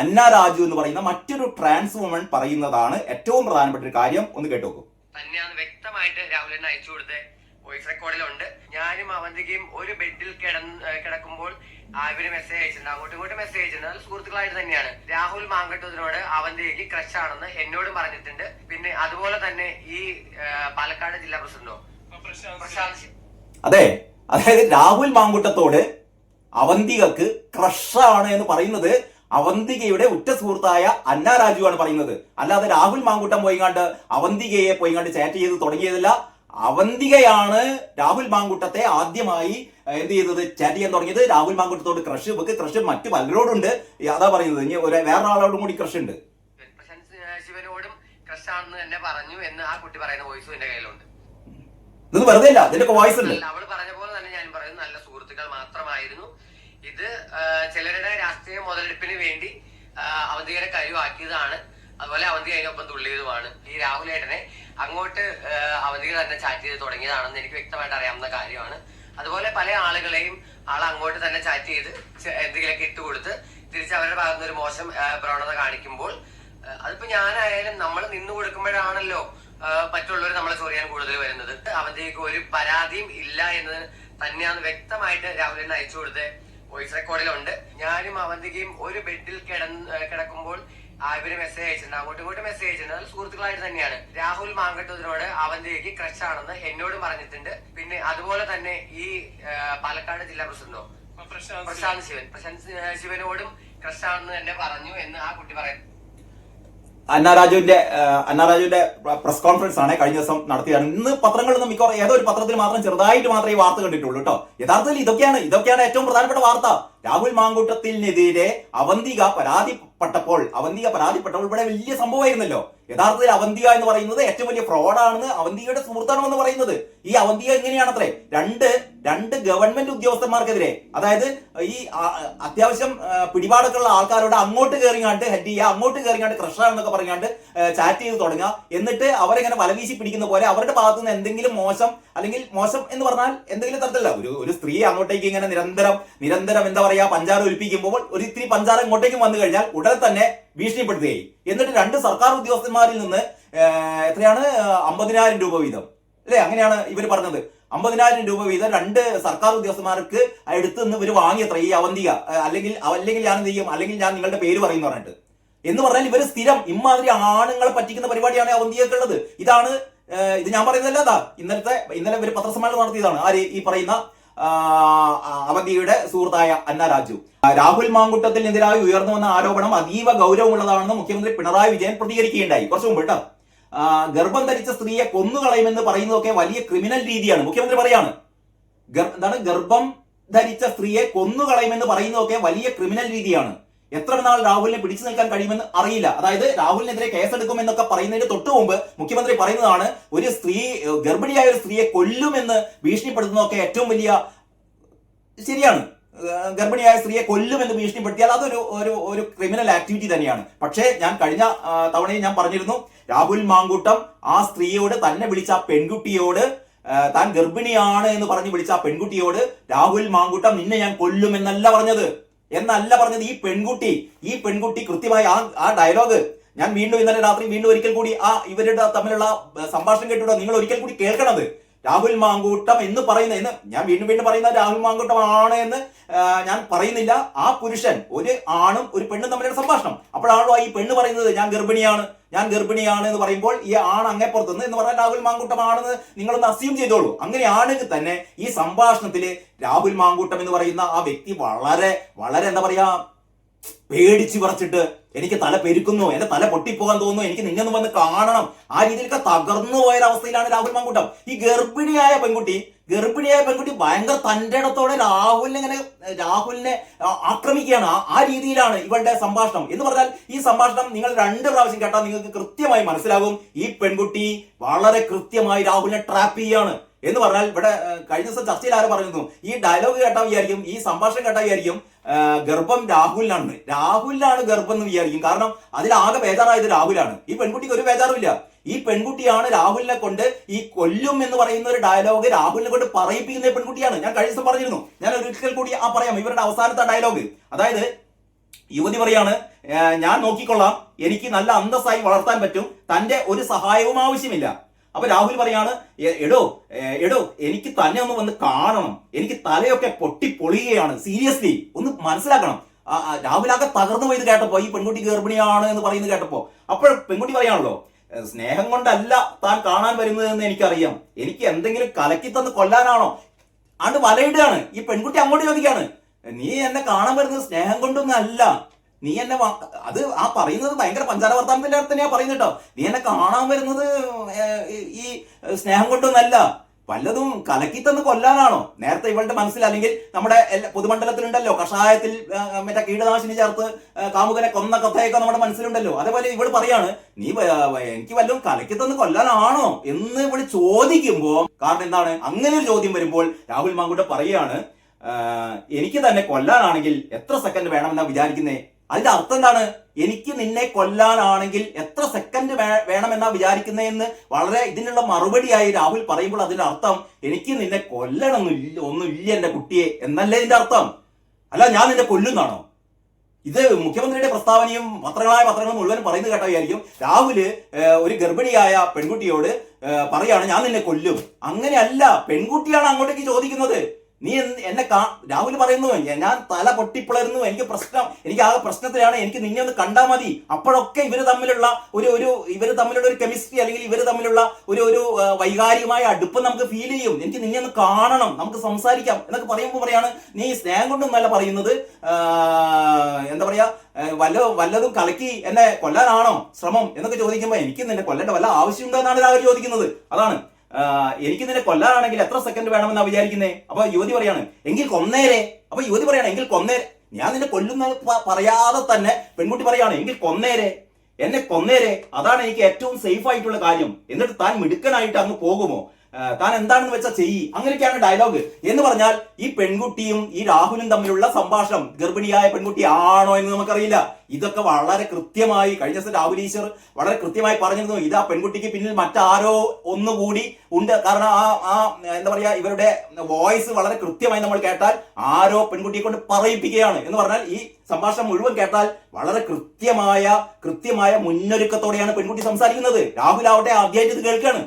അന്ന രാജു എന്ന് പറയുന്ന മറ്റൊരു ട്രാൻസ് വുമൺ പറയുന്നതാണ് ഏറ്റവും പ്രധാനപ്പെട്ട ഒരു കാര്യം. ഒന്ന് കേട്ടു നോക്കൂ വ്യക്തമായിട്ട് രാഹുലിന് അയച്ചു കൊടുത്ത വോയിസ് റെക്കോർഡിലുണ്ട് ഞാനും അവന്തികയും ഒരു ബെഡിൽ കിടക്കുമ്പോൾ ഇവർ മെസ്സേജ് അയച്ചിട്ടുണ്ട്. അങ്ങോട്ടും ഇങ്ങോട്ടും മെസ്സേജ് അയച്ചിട്ടുണ്ട്. അത് സുഹൃത്തുക്കളായിട്ട് തന്നെയാണ്. രാഹുൽ മാങ്കട്ടൂരിനോട് അവന്തികയ്ക്ക് ക്രഷ് ആണെന്ന് എന്നോടും പറഞ്ഞിട്ടുണ്ട്. പിന്നെ അതുപോലെ തന്നെ ഈ പാലക്കാട് ജില്ലാ പ്രസിഡന്റോ? പ്രശാന്ത് അതെ. അതായത് രാഹുൽ മാങ്കുട്ടത്തോട് അവന്തികക്ക് ക്രഷാണ് എന്ന് പറയുന്നത് അവന്തികയുടെ ഉറ്റ സുഹൃത്തായ അന്ന രാജു ആണ് പറയുന്നത്. അല്ലാതെ രാഹുൽ മാങ്കുട്ടം പോയിങ്ങാണ്ട് അവന്തികയെ പോയിങ്ങാണ്ട് ചാറ്റ് ചെയ്ത് തുടങ്ങിയതല്ല. അവന്തികയാണ് രാഹുൽ മാങ്കുട്ടത്തെ ആദ്യമായി എന്ത് ചെയ്തത്? ചാറ്റ് ചെയ്യാൻ തുടങ്ങിയത് രാഹുൽ മാങ്കുട്ടത്തോട് ക്രഷ് ഇവക്ക് ക്രഷ് മറ്റു പലരോടുണ്ട്. അതാ പറയുന്നത്. ഇനി ഒരു വേറെ ആളോടും കൂടി ക്രഷ് ഉണ്ട്. ശിവനോടും ക്രഷ് ആണെന്ന് തന്നെ പറഞ്ഞു എന്ന് ആ കുട്ടി പറയുന്ന വോയിസും എന്റെ കയ്യിലുണ്ട്. ഇത് വെറുതെ അല്ല ഇതിന്റെ വോയിസ് ഉണ്ട്. അവൾ പറഞ്ഞ പോലെ തന്നെ ഞാൻ പറയുന്നത് നല്ല സുഹൃത്തുക്കൾ മാത്രമായിരുന്നു. ഇത് ചിലരുടെ രാഷ്ട്രീയ മുതലെടുപ്പിന് വേണ്ടി അവധികരെ അവന്തികരെ കരുവാക്കിയതാണ്. അതുപോലെ അവധി അതിനൊപ്പം തുള്ളിയതുമാണ്. ഈ രാഹുലേട്ടനെ അങ്ങോട്ട് ആ, തന്നെ ചാറ്റ് ചെയ്ത് തുടങ്ങിയതാണെന്ന് എനിക്ക് വ്യക്തമായിട്ട് അറിയാവുന്ന കാര്യമാണ്. അതുപോലെ പല ആളുകളെയും ആൾ അങ്ങോട്ട് തന്നെ ചാറ്റ് ചെയ്ത് എന്തെങ്കിലും എന്തെങ്കിലുമൊക്കെ ഇട്ടുകൊടുത്ത് തിരിച്ച് അവരുടെ ഭാഗത്തുനിന്ന് ഒരു മോശം പ്രവണത കാണിക്കുമ്പോൾ അതിപ്പോ ഞാനായാലും നമ്മൾ നിന്ന് കൊടുക്കുമ്പോഴാണല്ലോ മറ്റുള്ളവർ നമ്മളെ ചൊറിയാൻ കൂടുതൽ വരുന്നത്. അവന്റേക്ക് ഒരു പരാതിയും ഇല്ല എന്ന് തന്നെയാണ് വ്യക്തമായിട്ട് രാഹുലിന് അയച്ചു കൊടുത്ത വോയിസ് റെക്കോർഡിലുണ്ട്. ഞാനും അവന്തികയും ഒരു ബെഡിൽ കിടന്ന് കിടക്കുമ്പോൾ ആ ഇവർ മെസ്സേജ് അയച്ചിട്ടുണ്ട്. അങ്ങോട്ടും ഇങ്ങോട്ട് മെസ്സേജ് അയച്ചിട്ടുണ്ട്. അത് സുഹൃത്തുക്കളായിട്ട് തന്നെയാണ്. രാഹുൽ മാങ്കട്ടൂരിനോട് അവന്തിയേക്ക് ക്രഷ് ആണെന്ന് എന്നോട് പറഞ്ഞിട്ടുണ്ട്. പിന്നെ അതുപോലെ തന്നെ ഈ പാലക്കാട് ജില്ലാ പ്രസിഡന്റോ? പ്രശാന്ത് ശിവൻ. പ്രശാന്ത് ശിവനോടും ക്രഷ് ആണെന്ന് തന്നെ പറഞ്ഞു എന്ന് ആ കുട്ടി പറയുന്നു. അന്ന രാജുവിന്റെ അന്ന രാജുവിന്റെ പ്രസ് കോൺഫറൻസ് ആണ് കഴിഞ്ഞ ദിവസം നടത്തിയതാണ്. ഇന്ന് പത്രങ്ങളിൽ നിന്ന് മിക്കവാറും ഏതോ ഒരു പത്രത്തിൽ മാത്രം ചെറുതായിട്ട് മാത്രമേ ഈ വാർത്ത കണ്ടിട്ടുള്ളൂ കേട്ടോ. യഥാർത്ഥത്തിൽ ഇതൊക്കെയാണ് ഇതൊക്കെയാണ് ഏറ്റവും പ്രധാനപ്പെട്ട വാർത്ത. രാഹുൽ മാങ്കൂട്ടത്തിനെതിരെ അവന്തിക പരാതിപ്പെട്ടപ്പോൾ അവന്തിക പരാതിപ്പെട്ടപ്പോൾ ഇവിടെ വലിയ സംഭവമായിരുന്നല്ലോ. യഥാർത്ഥത്തിൽ അവന്തിക എന്ന് പറയുന്നത് ഏറ്റവും വലിയ ഫ്രോഡാണെന്ന് അവന്തികയുടെ സുഹൃത്താണെന്ന് പറയുന്നത്. ഈ അവന്തിക എങ്ങനെയാണത്രേ? രണ്ട് രണ്ട് ഗവൺമെന്റ് ഉദ്യോഗസ്ഥന്മാർക്കെതിരെ അതായത് ഈ അത്യാവശ്യം പിടിപാടൊക്കെയുള്ള ആൾക്കാരോട് അങ്ങോട്ട് കയറിങ്ങാണ്ട് ഹെഡ് ചെയ്യുക അങ്ങോട്ട് കയറിങ്ങാണ്ട് ക്രഷർ എന്നൊക്കെ പറഞ്ഞാണ്ട് ചാറ്റ് ചെയ്ത് തുടങ്ങുക. എന്നിട്ട് അവരെങ്ങനെ വലവീശി പിടിക്കുന്ന പോലെ അവരുടെ ഭാഗത്തു നിന്ന് എന്തെങ്കിലും മോശം അല്ലെങ്കിൽ മോശം എന്ന് പറഞ്ഞാൽ എന്തെങ്കിലും തരത്തിലല്ല. ഒരു ഒരു സ്ത്രീ അങ്ങോട്ടേക്ക് ഇങ്ങനെ നിരന്തരം നിരന്തരം എന്താ പറയാ പഞ്ചാര ഒലിപ്പിക്കുമ്പോൾ ഒരു ഇത്തിരി പഞ്ചാര ഇങ്ങോട്ടേക്കും വന്നു കഴിഞ്ഞാൽ ഉടനെ തന്നെ ഭീഷണിപ്പെടുത്തുകയും എന്നിട്ട് രണ്ട് സർക്കാർ ഉദ്യോഗസ്ഥന്മാരിൽ നിന്ന് എത്രയാണ്? അമ്പതിനായിരം രൂപ വീതം. അല്ലെ? അങ്ങനെയാണ് ഇവർ പറഞ്ഞത്. അമ്പതിനായിരം രൂപ വീതം രണ്ട് സർക്കാർ ഉദ്യോഗസ്ഥന്മാർക്ക് എടുത്തു നിന്ന് ഇവർ വാങ്ങിയത്ര ഈ അവന്തിക അല്ലെങ്കിൽ അല്ലെങ്കിൽ ഞാൻ എന്ത് ചെയ്യും? അല്ലെങ്കിൽ ഞാൻ നിങ്ങളുടെ പേര് പറയുന്നു പറഞ്ഞിട്ട്. എന്ന് പറഞ്ഞാൽ ഇവർ സ്ഥിരം ഇമാതിരി ആണുങ്ങളെ പറ്റിക്കുന്ന പരിപാടിയാണ് അവന്തിയൊക്കെ ഉള്ളത്. ഇതാണ് ഇത് ഞാൻ പറയുന്നതല്ല ഇന്നലത്തെ ഇന്നലെ ഇവർ പത്രസമ്മേളനം നടത്തിയതാണ്. ആര്? ഈ പറയുന്ന ആ, അവന്തിയുടെ സുഹൃത്തായ അന്ന രാജു. രാഹുൽ മാങ്കുട്ടത്തിനെതിരായി ഉയർന്നു വന്ന ആരോപണം അതീവ ഗൗരവമുള്ളതാണെന്ന് മുഖ്യമന്ത്രി പിണറായി വിജയൻ പ്രതികരിക്കുകയുണ്ടായി. കുറച്ചു മുമ്പ് കേട്ടോ. ഗർഭം ധരിച്ച സ്ത്രീയെ കൊന്നുകളയുമെന്ന് പറയുന്നതൊക്കെ വലിയ ക്രിമിനൽ രീതിയാണ്. മുഖ്യമന്ത്രി പറയാണ് എന്താണ് ഗർഭം ധരിച്ച സ്ത്രീയെ കൊന്നുകളയുമെന്ന് പറയുന്നതൊക്കെ വലിയ ക്രിമിനൽ രീതിയാണ്. എത്ര നാൾ രാഹുലിനെ പിടിച്ചു നിൽക്കാൻ കഴിയുമെന്ന് അറിയില്ല. അതായത് രാഹുലിനെതിരെ കേസെടുക്കുമെന്നൊക്കെ പറയുന്നതിന് തൊട്ടു മുമ്പ് മുഖ്യമന്ത്രി പറയുന്നതാണ് ഒരു സ്ത്രീ ഗർഭിണിയായ ഒരു സ്ത്രീയെ കൊല്ലുമെന്ന് ഭീഷണിപ്പെടുത്തുന്നതൊക്കെ ഏറ്റവും വലിയ ശരിയാണ്. ഗർഭിണിയായ സ്ത്രീയെ കൊല്ലുമെന്ന് ഭീഷണിപ്പെടുത്തിയാൽ അതൊരു ഒരു ഒരു ക്രിമിനൽ ആക്ടിവിറ്റി തന്നെയാണ്. പക്ഷേ ഞാൻ കഴിഞ്ഞ തവണയും ഞാൻ പറഞ്ഞിരുന്നു രാഹുൽ മാങ്കൂട്ടം ആ സ്ത്രീയോട് തന്നെ വിളിച്ച പെൺകുട്ടിയോട് താൻ ഗർഭിണിയാണ് എന്ന് പറഞ്ഞ് വിളിച്ച ആ പെൺകുട്ടിയോട് രാഹുൽ മാങ്കൂട്ടം നിന്നെ ഞാൻ കൊല്ലുമെന്നല്ല പറഞ്ഞത്. എന്നല്ല പറഞ്ഞത് ഈ പെൺകുട്ടി ഈ പെൺകുട്ടി കൃത്യമായി ആ ആ ഡയലോഗ് ഞാൻ വീണ്ടും ഇന്നലെ രാത്രി വീണ്ടും ഒരിക്കൽ കൂടി ആ ഇവരുടെ തമ്മിലുള്ള സംഭാഷണം കേട്ടിട്ടോ നിങ്ങൾ ഒരിക്കൽ കൂടി കേൾക്കണത്. രാഹുൽ മാങ്കൂട്ടം എന്ന് പറയുന്ന എന്ന് ഞാൻ വീണ്ടും വീണ്ടും പറയുന്ന രാഹുൽ മാങ്കൂട്ടം ആണ് എന്ന് ഞാൻ പറയുന്നില്ല. ആ പുരുഷൻ ഒരു ആണും ഒരു പെണ്ണും തമ്മിലുള്ള സംഭാഷണം. അപ്പോഴാണല്ലോ ഈ പെണ്ണ് പറയുന്നത് ഞാൻ ഗർഭിണിയാണ് ഞാൻ ഗർഭിണിയാണ് എന്ന് പറയുമ്പോൾ ഈ ആണ് അങ്ങേപ്പുറത്തുനിന്ന് എന്ന് പറഞ്ഞാൽ രാഹുൽ മാങ്കൂട്ടമാണെന്ന് നിങ്ങളൊന്ന് അസ്യൂം ചെയ്തോളൂ. അങ്ങനെയാണെങ്കിൽ തന്നെ ഈ സംഭാഷണത്തിൽ രാഹുൽ മാങ്കൂട്ടം എന്ന് പറയുന്ന ആ വ്യക്തി വളരെ വളരെ എന്താ പറയാ പേടിച്ചു പറിച്ചിട്ട് എനിക്ക് തല പെരുക്കുന്നു എന്റെ തല പൊട്ടിപ്പോകാൻ തോന്നുന്നു എനിക്ക് നിന്നെ വന്ന് കാണണം. ആ രീതിയിലൊക്കെ തകർന്നു പോയ ഒരു അവസ്ഥയിലാണ് രാഹുൽ മാങ്കൂട്ടം. ഈ ഗർഭിണിയായ പെൺകുട്ടി ഗർഭിണിയായ പെൺകുട്ടി ഭയങ്കര തന്റെ ഇടത്തോടെ രാഹുലിനെ ഇങ്ങനെ രാഹുലിനെ ആക്രമിക്കുകയാണ്. ആ രീതിയിലാണ് ഇവളുടെ സംഭാഷണം. എന്ന് പറഞ്ഞാൽ ഈ സംഭാഷണം നിങ്ങൾ രണ്ട് പ്രാവശ്യം കേട്ടാൽ നിങ്ങൾക്ക് കൃത്യമായി മനസ്സിലാകും. ഈ പെൺകുട്ടി വളരെ കൃത്യമായി രാഹുലിനെ ട്രാപ്പ് ചെയ്യാണ് എന്ന് പറഞ്ഞാൽ ഇവിടെ കഴിഞ്ഞ ദിവസം ചർച്ചയിൽ ആര് പറയുന്നു? ഈ ഡയലോഗ് കേട്ടാൽ വിചാരിക്കും ഈ സംഭാഷണം കേട്ടാൽ വിചാരിക്കും ഗർഭം രാഹുലിനാണ്. രാഹുലിനാണ് ഗർഭം എന്ന് വിചാരിക്കും. കാരണം അതിലാകെ ബേജാറായത് രാഹുലാണ്. ഈ പെൺകുട്ടിക്ക് ഒരു ബേജാറുമില്ല. ഈ പെൺകുട്ടിയാണ് രാഹുലിനെ കൊണ്ട് ഈ കൊല്ലും എന്ന് പറയുന്ന ഒരു ഡയലോഗ് രാഹുലിനെ കൊണ്ട് പറയിപ്പിക്കുന്ന പെൺകുട്ടിയാണ്. ഞാൻ കഴിഞ്ഞ ദിവസം പറഞ്ഞിരുന്നു. ഞാൻ ഒരിക്കൽ കൂടി ആ പറയാം. ഇവരുടെ അവസാനത്തെ ഡയലോഗ് അതായത് യുവതി പറയാണ് ഞാൻ നോക്കിക്കൊള്ളാം. എനിക്ക് നല്ല അന്തസ്സായി വളർത്താൻ പറ്റും. തന്റെ ഒരു സഹായവും ആവശ്യമില്ല. അപ്പൊ രാഹുൽ പറയാണ് എടോ എടോ എനിക്ക് തന്നെ ഒന്ന് വന്ന് കാണണം. എനിക്ക് തലയൊക്കെ പൊട്ടി പൊളിയുകയാണ്. സീരിയസ്ലി ഒന്ന് മനസ്സിലാക്കണം. രാഹുലാകെ തകർന്നു പോയത് കേട്ടപ്പോ ഈ പെൺകുട്ടി ഗർഭിണിയാണ് എന്ന് പറയുന്നത് കേട്ടപ്പോ. അപ്പോൾ പെൺകുട്ടി പറയാണല്ലോ സ്നേഹം കൊണ്ടല്ല താൻ കാണാൻ വരുന്നതെന്ന് എനിക്കറിയാം. എനിക്ക് എന്തെങ്കിലും കലക്കി തന്ന് കൊല്ലാനാണോ? ആണ്ട് വലയിടുകയാണ്. ഈ പെൺകുട്ടി അങ്ങോട്ട് ചോദിക്കാണ് നീ എന്നെ കാണാൻ വരുന്നത് സ്നേഹം കൊണ്ടൊന്നും അല്ല. നീ എന്നെ അത് ആ പറയുന്നത് ഭയങ്കര പഞ്ചാര വർത്താനത്തിന്റെ തന്നെയാ പറയുന്നത് കേട്ടോ. നീ എന്നെ കാണാൻ വരുന്നത് ഈ- സ്നേഹം കൊണ്ടൊന്നല്ല. വല്ലതും കലക്കി തന്ന് കൊല്ലാനാണോ? നേരത്തെ ഇവളുടെ മനസ്സിൽ അല്ലെങ്കിൽ നമ്മുടെ പൊതുമണ്ഡലത്തിലുണ്ടല്ലോ കഷായത്തിൽ മറ്റേ കീടനാശിനി ചേർത്ത് കാമുകനെ കൊന്ന കഥയൊക്കെ നമ്മുടെ മനസ്സിലുണ്ടല്ലോ. അതേപോലെ ഇവൾ പറയാണ് നീ എനിക്ക് വല്ലതും കലക്കി തന്ന് കൊല്ലാനാണോ? എന്ന് ഇവൾ ചോദിക്കുമ്പോ കാരണം എന്താണ്? അങ്ങനെ ഒരു ചോദ്യം വരുമ്പോൾ രാഹുൽ മാങ്കുട്ട പറയാണ് എനിക്ക് തന്നെ കൊല്ലാനാണെങ്കിൽ എത്ര സെക്കൻഡ് വേണമെന്നാ വിചാരിക്കുന്നേ? അതിന്റെ അർത്ഥം എന്താണ്? എനിക്ക് നിന്നെ കൊല്ലാനാണെങ്കിൽ എത്ര സെക്കൻഡ് വേണമെന്നാ വിചാരിക്കുന്നതെന്ന് വളരെ ഇതിനുള്ള മറുപടിയായി രാഹുൽ പറയുമ്പോൾ അതിന്റെ അർത്ഥം എനിക്ക് നിന്നെ കൊല്ലണമെന്നില്ല ഒന്നുമില്ല എന്റെ കുട്ടിയെ എന്നല്ലേ ഇതിന്റെ അർത്ഥം. അല്ല ഞാൻ നിന്നെ കൊല്ലുന്നാണോ ഇത് മുഖ്യമന്ത്രിയുടെ പ്രസ്താവനയും പത്രങ്ങളായ പത്രങ്ങളും മുഴുവൻ പറയുന്നത് കേട്ടോ വിചാരിക്കും. രാഹുൽ ഒരു ഗർഭിണിയായ പെൺകുട്ടിയോട് പറയാണ് ഞാൻ നിന്നെ കൊല്ലും. അങ്ങനെയല്ല പെൺകുട്ടിയാണ് അങ്ങോട്ടേക്ക് ചോദിക്കുന്നത്. നീ എന്നെ കാ രാഹുൽ പറയുന്നു "ഞാൻ- തല പൊട്ടിപ്പിളരുന്നു എനിക്ക് പ്രശ്നം എനിക്ക് ആ പ്രശ്നത്തിലാണ് എനിക്ക് നിന്നെ ഒന്ന് കണ്ടാൽ മതി. അപ്പോഴൊക്കെ ഇവർ തമ്മിലുള്ള ഒരു ഒരു ഇവർ തമ്മിലുള്ള ഒരു കെമിസ്ട്രി അല്ലെങ്കിൽ ഇവർ തമ്മിലുള്ള ഒരു ഒരു വൈകാരികമായ അടുപ്പം നമുക്ക് ഫീൽ ചെയ്യും. എനിക്ക് നിന്നെ ഒന്ന് കാണണം നമുക്ക് സംസാരിക്കാം എന്നൊക്കെ പറയുമ്പോൾ പറയാണ് നീ സ്നേഹം കൊണ്ടൊന്നല്ല പറയുന്നത്. എന്താ പറയാ വല്ല വല്ലതും കളക്കി എന്നെ കൊല്ലാനാണോ ശ്രമം എന്നൊക്കെ ചോദിക്കുമ്പോൾ എനിക്ക് നിന്നെ കൊല്ലേണ്ട വല്ല ആവശ്യമുണ്ടോ എന്നാണ് രാഹുൽ ചോദിക്കുന്നത്. അതാണ്. എനിക്ക് നിന്നെ കൊല്ലാനാണെങ്കിൽ എത്ര സെക്കൻഡ് വേണമെന്നാ വിചാരിക്കുന്നേ? അപ്പൊ യുവതി പറയാണ് എങ്കിൽ കൊന്നേരെ. അപ്പൊ യുവതി പറയാണ് എങ്കിൽ കൊന്നേരെ. ഞാൻ നിന്നെ കൊല്ലുന്ന പറയാതെ തന്നെ പെൺകുട്ടി പറയാണ് എങ്കിൽ കൊന്നേരെ. എന്നെ കൊന്നേരെ. അതാണ് എനിക്ക് ഏറ്റവും സേഫ് ആയിട്ടുള്ള കാര്യം. എന്നിട്ട് താൻ മിടുക്കനായിട്ട് അങ്ങ് പോകുമോ? താൻ എന്താണെന്ന് വെച്ചാൽ ചെയ്യി. അങ്ങനെയൊക്കെയാണ് ഡയലോഗ് എന്ന് പറഞ്ഞാൽ ഈ പെൺകുട്ടിയും ഈ രാഹുലും തമ്മിലുള്ള സംഭാഷണം ഗർഭിണിയായ പെൺകുട്ടി ആണോ എന്ന് നമുക്കറിയില്ല. ഇതൊക്കെ വളരെ കൃത്യമായി കഴിഞ്ഞ ദിവസം രാഹുൽ ഈശ്വർ വളരെ കൃത്യമായി പറഞ്ഞിരുന്നു. ഇത് ആ പെൺകുട്ടിക്ക് പിന്നിൽ മറ്റാരോ ഒന്നുകൂടി ഉണ്ട്. കാരണം ആ ആ എന്താ പറയാ ഇവരുടെ വോയിസ് വളരെ കൃത്യമായി നമ്മൾ കേട്ടാൽ ആരോ പെൺകുട്ടിയെ കൊണ്ട് പറയിപ്പിക്കുകയാണ്. എന്ന് പറഞ്ഞാൽ ഈ സംഭാഷണം മുഴുവൻ കേട്ടാൽ വളരെ കൃത്യമായ കൃത്യമായ മുന്നൊരുക്കത്തോടെയാണ് പെൺകുട്ടി സംസാരിക്കുന്നത്. രാഹുൽ ആവട്ടെ ആദ്യമായിട്ട് ഇത് കേൾക്കാണ്.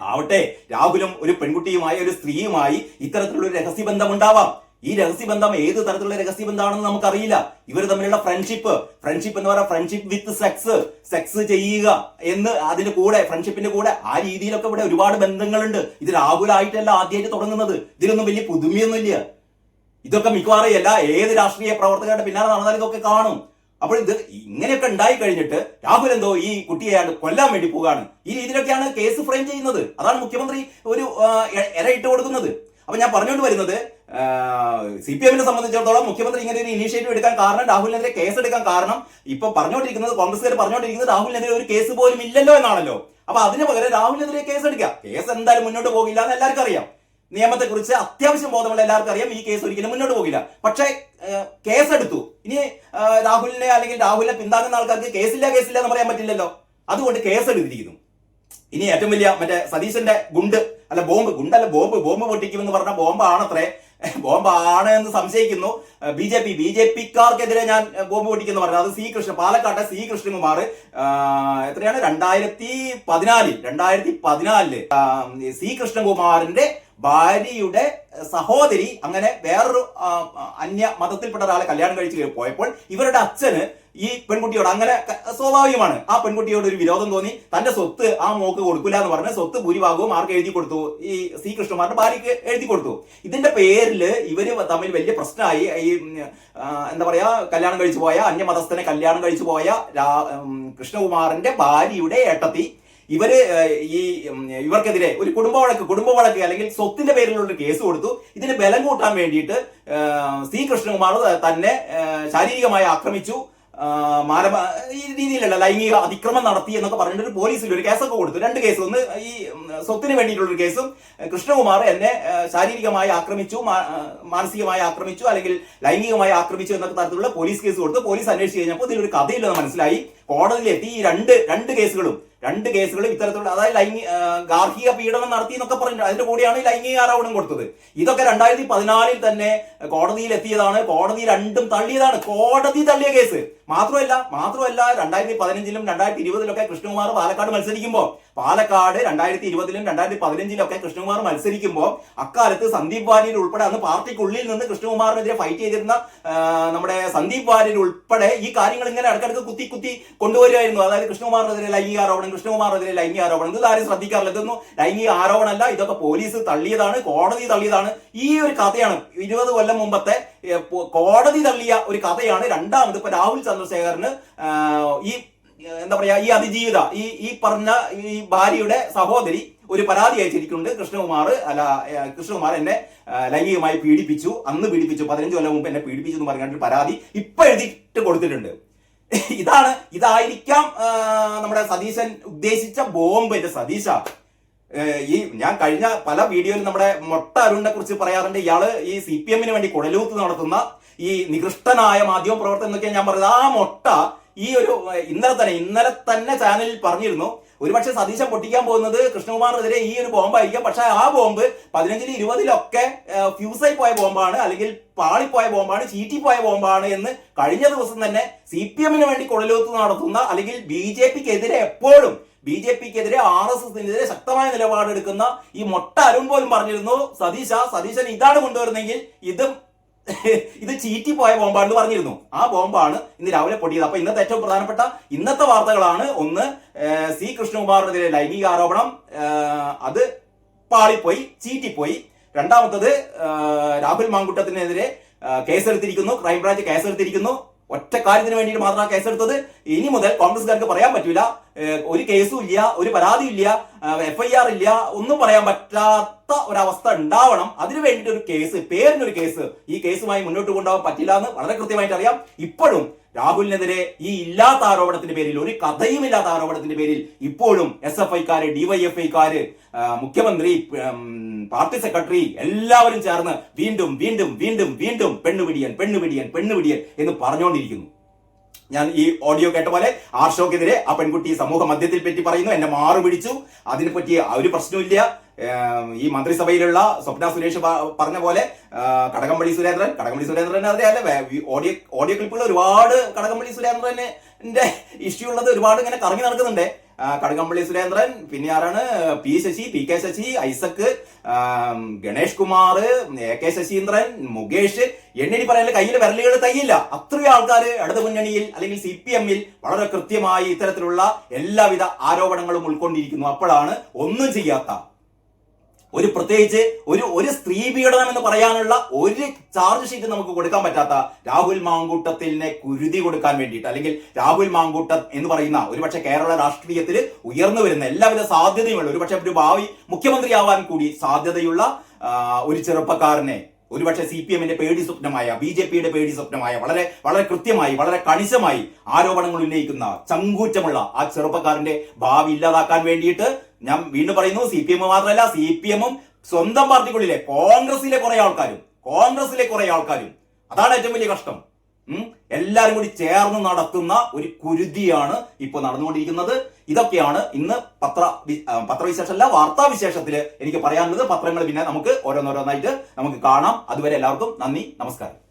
ആവട്ടെ രാഹുലും ഒരു പെൺകുട്ടിയുമായി ഒരു സ്ത്രീയുമായി ഇത്തരത്തിലുള്ള ഒരു രഹസ്യബന്ധം ഉണ്ടാവാം ഈ രഹസ്യബന്ധം ഏത് തരത്തിലുള്ള രഹസ്യബന്ധമാണെന്ന് നമുക്കറിയില്ല. ഇവർ തമ്മിലുള്ള ഫ്രണ്ട്ഷിപ്പ് ഫ്രണ്ട്ഷിപ്പ് എന്ന് പറയുക ഫ്രണ്ട്ഷിപ്പ് വിത്ത് സെക്സ് സെക്സ് ചെയ്യുക എന്ന് അതിന്റെ കൂടെ ഫ്രണ്ട്ഷിപ്പിന്റെ കൂടെ ആ രീതിയിലൊക്കെ ഇവിടെ ഒരുപാട് ബന്ധങ്ങളുണ്ട്. ഇത് രാഹുലായിട്ടല്ല ആദ്യമായിട്ട് തുടങ്ങുന്നത്. ഇതിലൊന്നും വലിയ പുതുമയൊന്നുമില്ല. ഇതൊക്കെ മിക്കവാറും എല്ലാ ഏത് രാഷ്ട്രീയ പ്രവർത്തകരുടെ പിന്നാലെ നടന്നാലും ഇതൊക്കെ കാണും. അപ്പോൾ ഇത് ഇങ്ങനെയൊക്കെ ഉണ്ടായി കഴിഞ്ഞിട്ട് രാഹുൽ എന്തോ ഈ കുട്ടിയെ കൊല്ലാൻ വേണ്ടി പോവുകയാണ്. ഈ രീതിയിലൊക്കെയാണ് കേസ് ഫ്രെയിം ചെയ്യുന്നത്. അതാണ് മുഖ്യമന്ത്രി ഒരു ഇരയിട്ട് കൊടുക്കുന്നത്. അപ്പൊ ഞാൻ പറഞ്ഞുകൊണ്ട് വരുന്നത് സി പി എമ്മിനെ സംബന്ധിച്ചിടത്തോളം മുഖ്യമന്ത്രി ഇങ്ങനെ ഒരു ഇനീഷ്യേറ്റീവ് എടുക്കാൻ കാരണം രാഹുലിനെതിരെ കേസ് എടുക്കാൻ കാരണം ഇപ്പൊ പറഞ്ഞുകൊണ്ടിരിക്കുന്നത് കോൺഗ്രസ്സുകാർ പറഞ്ഞുകൊണ്ടിരിക്കുന്നത് രാഹുലിനെതിരെ ഒരു കേസ് പോലും ഇല്ലല്ലോ എന്നാണല്ലോ. അപ്പൊ അതിന് പകരം രാഹുലിനെതിരെ കേസ് എടുക്കുക കേസ് എന്തായാലും മുന്നോട്ട് പോകില്ല എന്ന് എല്ലാവർക്കും അറിയാം. നിയമത്തെ കുറിച്ച് അത്യാവശ്യം ബോധമുള്ള എല്ലാവർക്കും അറിയാം. ഈ കേസ് ഒരിക്കലും മുന്നോട്ട് പോകില്ല. പക്ഷേ കേസ് കേസെടുത്തു. ഇനി രാഹുലിനെ അല്ലെങ്കിൽ രാഹുലിനെ പിന്താങ്ങുന്ന ആൾക്കാർക്ക് കേസില്ല കേസില്ല എന്ന് പറയാൻ പറ്റില്ലല്ലോ. അതുകൊണ്ട് കേസെടുത്തിരിക്കുന്നു. ഇനി ഏറ്റവും വലിയ മറ്റേ സതീശന്റെ ഗുണ്ട് അല്ല ബോംബ് ഗുണ്ടല്ല ബോംബ് ബോംബ് പൊട്ടിക്കുമെന്ന് പറഞ്ഞ ബോംബാണത്രേ. ബോംബാണ് എന്ന് സംശയിക്കുന്നു. B J P B J പിക്കാർക്കെതിരെ ഞാൻ ബോംബ് പൊട്ടിക്കുന്നു പറഞ്ഞു അത് സി കൃഷ്ണ പാലക്കാട്ടെ സി കൃഷ്ണകുമാർ. എത്രയാണ്? രണ്ടായിരത്തി പതിനാലിൽ രണ്ടായിരത്തി പതിനാലിൽ സി കൃഷ്ണകുമാറിന്റെ ഭാര്യയുടെ സഹോദരി അങ്ങനെ വേറൊരു അന്യ മതത്തിൽപ്പെട്ട ഒരാളെ കല്യാണം കഴിച്ച് പോയപ്പോൾ ഇവരുടെ അച്ഛന് ഈ പെൺകുട്ടിയോട് അങ്ങനെ സ്വാഭാവികമാണ്. ആ പെൺകുട്ടിയോട് ഒരു വിരോധം തോന്നി. തന്റെ സ്വത്ത് ആ മോക്ക് കൊടുക്കില്ല എന്ന് പറഞ്ഞ് സ്വത്ത് ഭൂരിഭാഗവും ആർക്ക് എഴുതി കൊടുത്തു? ഈ സി കൃഷ്ണകുമാറിന്റെ ഭാര്യയ്ക്ക് എഴുതി കൊടുത്തു. ഇതിന്റെ പേരിൽ ഇവർ തമ്മിൽ വലിയ പ്രശ്നമായി. ഈ എന്താ പറയാ കല്യാണം കഴിച്ചു പോയ അന്യമതസ്ഥനെ കല്യാണം കഴിച്ചു പോയ കൃഷ്ണകുമാറിന്റെ ഭാര്യയുടെ ഏട്ടത്തി ഇവർ ഈ ഇവർക്കെതിരെ ഒരു കുടുംബ വഴക്ക് കുടുംബ വഴക്ക് അല്ലെങ്കിൽ സ്വത്തിന്റെ പേരിലുള്ള കേസ് കൊടുത്തു. ഇതിന് ബലം കൂട്ടാൻ വേണ്ടിയിട്ട് സി. കൃഷ്ണകുമാർ തന്നെ ശാരീരികമായി ആക്രമിച്ചു. മാരമ ഈ രീതിയിലല്ല ലൈംഗിക അതിക്രമം നടത്തി എന്നൊക്കെ പറഞ്ഞിട്ട് ഒരു പോലീസിൽ ഒരു കേസൊക്കെ കൊടുത്തു. രണ്ട് കേസ്. ഒന്ന് ഈ സ്വത്തിന് വേണ്ടിയിട്ടുള്ള ഒരു കേസും. കൃഷ്ണകുമാർ എന്നെ ശാരീരികമായി ആക്രമിച്ചു മാനസികമായി ആക്രമിച്ചു അല്ലെങ്കിൽ ലൈംഗികമായി ആക്രമിച്ചു എന്നൊക്കെ തരത്തിലുള്ള പോലീസ് കേസ് കൊടുത്തു പോലീസ് അന്വേഷിച്ച് കഴിഞ്ഞപ്പോൾ ഇതിലൊരു കഥയില്ലെന്ന് മനസ്സിലായി. കോടതിയിലെത്തി ഈ രണ്ട് രണ്ട് കേസുകളും രണ്ട് കേസുകളും ഇത്തരത്തിലുള്ള അതായത് ലൈംഗിക ഗാർഹിക പീഡനം നടത്തി എന്നൊക്കെ പറഞ്ഞു അതിന്റെ കൂടിയാണ് ലൈംഗിക ആരോപണം കൊടുത്തത്. ഇതൊക്കെ രണ്ടായിരത്തി പതിനാലിൽ തന്നെ കോടതിയിൽ എത്തിയതാണ് കോടതി രണ്ടും തള്ളിയതാണ്. കോടതി തള്ളിയ കേസ്. മാത്രമല്ല മാത്രമല്ല രണ്ടായിരത്തി പതിനഞ്ചിലും രണ്ടായിരത്തി ഇരുപതിലൊക്കെ കൃഷ്ണകുമാർ പാലക്കാട് മത്സരിക്കുമ്പോൾ പാലക്കാട് രണ്ടായിരത്തി ഇരുപതിലും രണ്ടായിരത്തി പതിനഞ്ചിലൊക്കെ കൃഷ്ണകുമാർ മത്സരിക്കുമ്പോൾ അക്കാലത്ത് സന്ദീപ് വാര്യർ ഉൾപ്പെടെ അന്ന് പാർട്ടിക്കുള്ളിൽ നിന്ന് കൃഷ്ണകുമാറിനെതിരെ ഫൈറ്റ് ചെയ്തിരുന്ന നമ്മുടെ സന്ദീപ് വാര്യർ ഉൾപ്പെടെ ഈ കാര്യങ്ങൾ ഇങ്ങനെ ഇടക്കിടക്ക് കുത്തി കുത്തി കൊണ്ടുവരുമായിരുന്നു അതായത് കൃഷ്ണകുമാറിനെതിരെ ലൈംഗിക ആരോപണം കൃഷ്ണകുമാറിനെതിരെ ലൈംഗിക ആരോപണം. ഇത് ആരും ശ്രദ്ധിക്കാറില്ല. ഇതൊന്നും ലൈംഗിക ആരോപണമല്ല. ഇതൊക്കെ പോലീസ് തള്ളിയതാണ് കോടതി തള്ളിയതാണ്. ഈ ഒരു കഥയാണ് ഇരുപത് കൊല്ലം മുമ്പത്തെ കോടതി തള്ളിയ ഒരു കഥയാണ് രണ്ടാമത് ഇപ്പൊ രാഹുൽ ചന്ദ്രശേഖറിന് ഈ എന്താ പറയാ ഈ അതിജീവിത ഈ ഈ പറഞ്ഞ ഈ ഭാര്യയുടെ സഹോദരി ഒരു പരാതി അയച്ചിരിക്കുന്നുണ്ട്. കൃഷ്ണകുമാർ അല്ല കൃഷ്ണകുമാർ എന്നെ ലൈംഗികമായി പീഡിപ്പിച്ചു. അന്ന് പീഡിപ്പിച്ചു. പതിനഞ്ച് കൊല്ലം മുമ്പ് എന്നെ പീഡിപ്പിച്ചു എന്ന് പറഞ്ഞിട്ട് പരാതി ഇപ്പൊ എഴുതിയിട്ട് കൊടുത്തിട്ടുണ്ട്. ഇതാണ് ഇതായിരിക്കാം നമ്മുടെ സതീശൻ ഉദ്ദേശിച്ച ബോംബ്. എന്റെ സതീശ ഈ ഞാൻ കഴിഞ്ഞ പല വീഡിയോയിലും നമ്മുടെ മൊട്ട അരുണിനെ കുറിച്ച് പറയാറുണ്ട്. ഇയാൾ ഈ സി പി എമ്മിന് വേണ്ടി കുടലൂത്ത് നടത്തുന്ന ഈ നികൃഷ്ടനായ മാധ്യമ പ്രവർത്തനം എന്നൊക്കെയാണ് ഞാൻ പറയുന്നത് ആ മൊട്ട ഈ ഒരു ഇന്നലെ തന്നെ ഇന്നലെ തന്നെ ചാനലിൽ പറഞ്ഞിരുന്നു ഒരുപക്ഷെ സതീശൻ പൊട്ടിക്കാൻ പോകുന്നത് കൃഷ്ണകുമാറിനെതിരെ ഈ ഒരു ബോംബായിരിക്കാം. പക്ഷെ ആ ബോംബ് പതിനഞ്ചിലും ഇരുപതിലൊക്കെ ഫ്യൂസായി പോയ ബോംബാണ് അല്ലെങ്കിൽ പാളിപ്പോയ ബോംബാണ് ചീറ്റിപ്പോയ ബോംബാണ് എന്ന് കഴിഞ്ഞ ദിവസം തന്നെ സി പി എമ്മിന് വേണ്ടി കൊള്ളലോത്ത് നടത്തുന്ന അല്ലെങ്കിൽ ബി ജെ പിക്കെതിരെ എപ്പോഴും ബി ജെ പിക്കെതിരെ ആർ എസ് എസിനെതിരെ ശക്തമായ നിലപാടെടുക്കുന്ന ഈ മൊട്ട അരുൺ പോലും പറഞ്ഞിരുന്നു സതീശ സതീശൻ ഇതാണ് കൊണ്ടുവരുന്നെങ്കിൽ ഇതും [LAUGHS] ഇത് ചീറ്റി പോയ ബോംബാണെന്ന് പറഞ്ഞിരുന്നു. ആ ബോംബാണ് ഇന്ന് രാവിലെ പൊട്ടിയത്. അപ്പൊ ഇന്നത്തെ ഏറ്റവും പ്രധാനപ്പെട്ട ഇന്നത്തെ വാർത്തകളാണ് ഒന്ന് സി കൃഷ്ണകുമാറിനെതിരെ ലൈംഗിക ആരോപണം അത് പാളിപ്പോയി ചീറ്റിപ്പോയി. രണ്ടാമത്തത് രാഹുൽ മാങ്കുട്ടത്തിനെതിരെ കേസെടുത്തിരിക്കുന്നു ക്രൈംബ്രാഞ്ച് കേസെടുത്തിരിക്കുന്നു. ഒറ്റ കാര്യത്തിന് വേണ്ടിയിട്ട് മാത്രം കേസ് കേസെടുത്തത്. ഇനി മുതൽ കോൺഗ്രസ്സുകാർക്ക് പറയാൻ പറ്റൂല. ഒരു കേസും ഇല്ല ഒരു പരാതി ഇല്ല എഫ്ഐആർ ഇല്ല ഒന്നും പറയാൻ പറ്റാത്ത ഒരവസ്ഥ ഉണ്ടാവണം. അതിനു വേണ്ടിയിട്ട് ഒരു കേസ് പേരിനൊരു കേസ് ഈ കേസുമായി മുന്നോട്ട് കൊണ്ടുപോകാൻ പറ്റില്ല എന്ന് വളരെ കൃത്യമായിട്ട് അറിയാം ഇപ്പോഴും രാഹുലിനെതിരെ ഈ ഇല്ലാത്ത ആരോപണത്തിന്റെ പേരിൽ ഒരു കഥയും ഇല്ലാത്ത ആരോപണത്തിന്റെ പേരിൽ ഇപ്പോഴും എസ് എഫ് ഐക്കാര് ഡിവൈഎഫ് ഐക്കാര് മുഖ്യമന്ത്രി പാർട്ടി സെക്രട്ടറി എല്ലാവരും ചേർന്ന് വീണ്ടും വീണ്ടും വീണ്ടും വീണ്ടും പെണ്ണുപിടിയൻ പെണ്ണുപിടിയൻ പെണ്ണുപിടിയൻ എന്ന് പറഞ്ഞുകൊണ്ടിരിക്കുന്നു. ഞാൻ ഈ ഓഡിയോ കേട്ട പോലെ ആർഷോക്കെതിരെ ആ പെൺകുട്ടി സമൂഹ മധ്യത്തിൽ പറ്റി പറയുന്നു എന്നെ മാറു പിടിച്ചു അതിനെപ്പറ്റി ഒരു പ്രശ്നമില്ല ഈ മന്ത്രിസഭയിലുള്ള സ്വപ്ന സുരേഷ് പറഞ്ഞ പോലെ കടകംപള്ളി സുരേന്ദ്രൻ കടകംപള്ളി സുരേന്ദ്രൻ വേ- ഓഡിയോ ഓഡിയോ ക്ലിപ്പുകൾ ഒരുപാട് കടകംപള്ളി സുരേന്ദ്രന്റെ ഇഷ്യൂ ഉള്ളത് ഒരുപാട് ഇങ്ങനെ കറങ്ങി നടക്കുന്നുണ്ട്. കടകംപള്ളി സുരേന്ദ്രൻ പിന്നെ ആരാണ്? P Sasi P K Sasi Isaac Ganesh Kumar A K Saseendran Mukesh എണ്ണി പറയാൻ കയ്യിൽ വിരലുകൾ തയ്യില്ല അത്രയും ആൾക്കാർ ഇടതു മുന്നണിയിൽ അല്ലെങ്കിൽ സി പി എമ്മിൽ വളരെ കൃത്യമായി ഇത്തരത്തിലുള്ള എല്ലാവിധ ആരോപണങ്ങളും ഉൾക്കൊണ്ടിരിക്കുന്നു. അപ്പോഴാണ് ഒന്നും ചെയ്യാത്ത ഒരു പ്രത്യേകിച്ച് ഒരു ഒരു സ്ത്രീ പീഡനം എന്ന് പറയാനുള്ള ഒരു ചാർജ് ഷീറ്റ് നമുക്ക് കൊടുക്കാൻ പറ്റാത്ത രാഹുൽ മാങ്കൂട്ടത്തിനെ കുരുതി കൊടുക്കാൻ വേണ്ടിയിട്ട് അല്ലെങ്കിൽ രാഹുൽ മാങ്കൂട്ടം എന്ന് പറയുന്ന ഒരുപക്ഷെ കേരള രാഷ്ട്രീയത്തിൽ ഉയർന്നു വരുന്ന എല്ലാവിധ സാധ്യതയുമുള്ള ഒരുപക്ഷെ ഒരു ഭാവി മുഖ്യമന്ത്രിയാവാൻ കൂടി സാധ്യതയുള്ള ഒരു ചെറുപ്പക്കാരനെ ഒരുപക്ഷെ സി പി എമ്മിന്റെ പേടി സ്വപ്നമായ ബി ജെ പിയുടെ പേടി സ്വപ്നമായ വളരെ വളരെ കൃത്യമായി വളരെ കണിശമായി ആരോപണങ്ങൾ ഉന്നയിക്കുന്ന ചങ്കൂറ്റമുള്ള ആ ചെറുപ്പക്കാരന്റെ ഭാവി ഇല്ലാതാക്കാൻ വേണ്ടിയിട്ട് ഞാൻ വീണ്ടും പറയുന്നു സി പി എം മാത്രമല്ല സി പി എമ്മും സ്വന്തം പാർട്ടിക്കുള്ളിലെ കോൺഗ്രസിലെ കുറെ ആൾക്കാരും കോൺഗ്രസിലെ കുറെ ആൾക്കാരും. അതാണ് ഏറ്റവും വലിയ കഷ്ടം. ഉം? എല്ലാരും കൂടി ചേർന്ന് നടത്തുന്ന ഒരു കുരുതിയാണ് ഇപ്പൊ നടന്നുകൊണ്ടിരിക്കുന്നത്. ഇതൊക്കെയാണ് ഇന്ന് പത്ര പത്രവിശേഷമല്ല വാർത്താവിശേഷത്തിൽ എനിക്ക് പറയാനുള്ളത്. പത്രങ്ങൾ പിന്നെ നമുക്ക് ഓരോന്നോരോന്നായിട്ട് നമുക്ക് കാണാം. അതുവരെ എല്ലാവർക്കും നന്ദി നമസ്കാരം.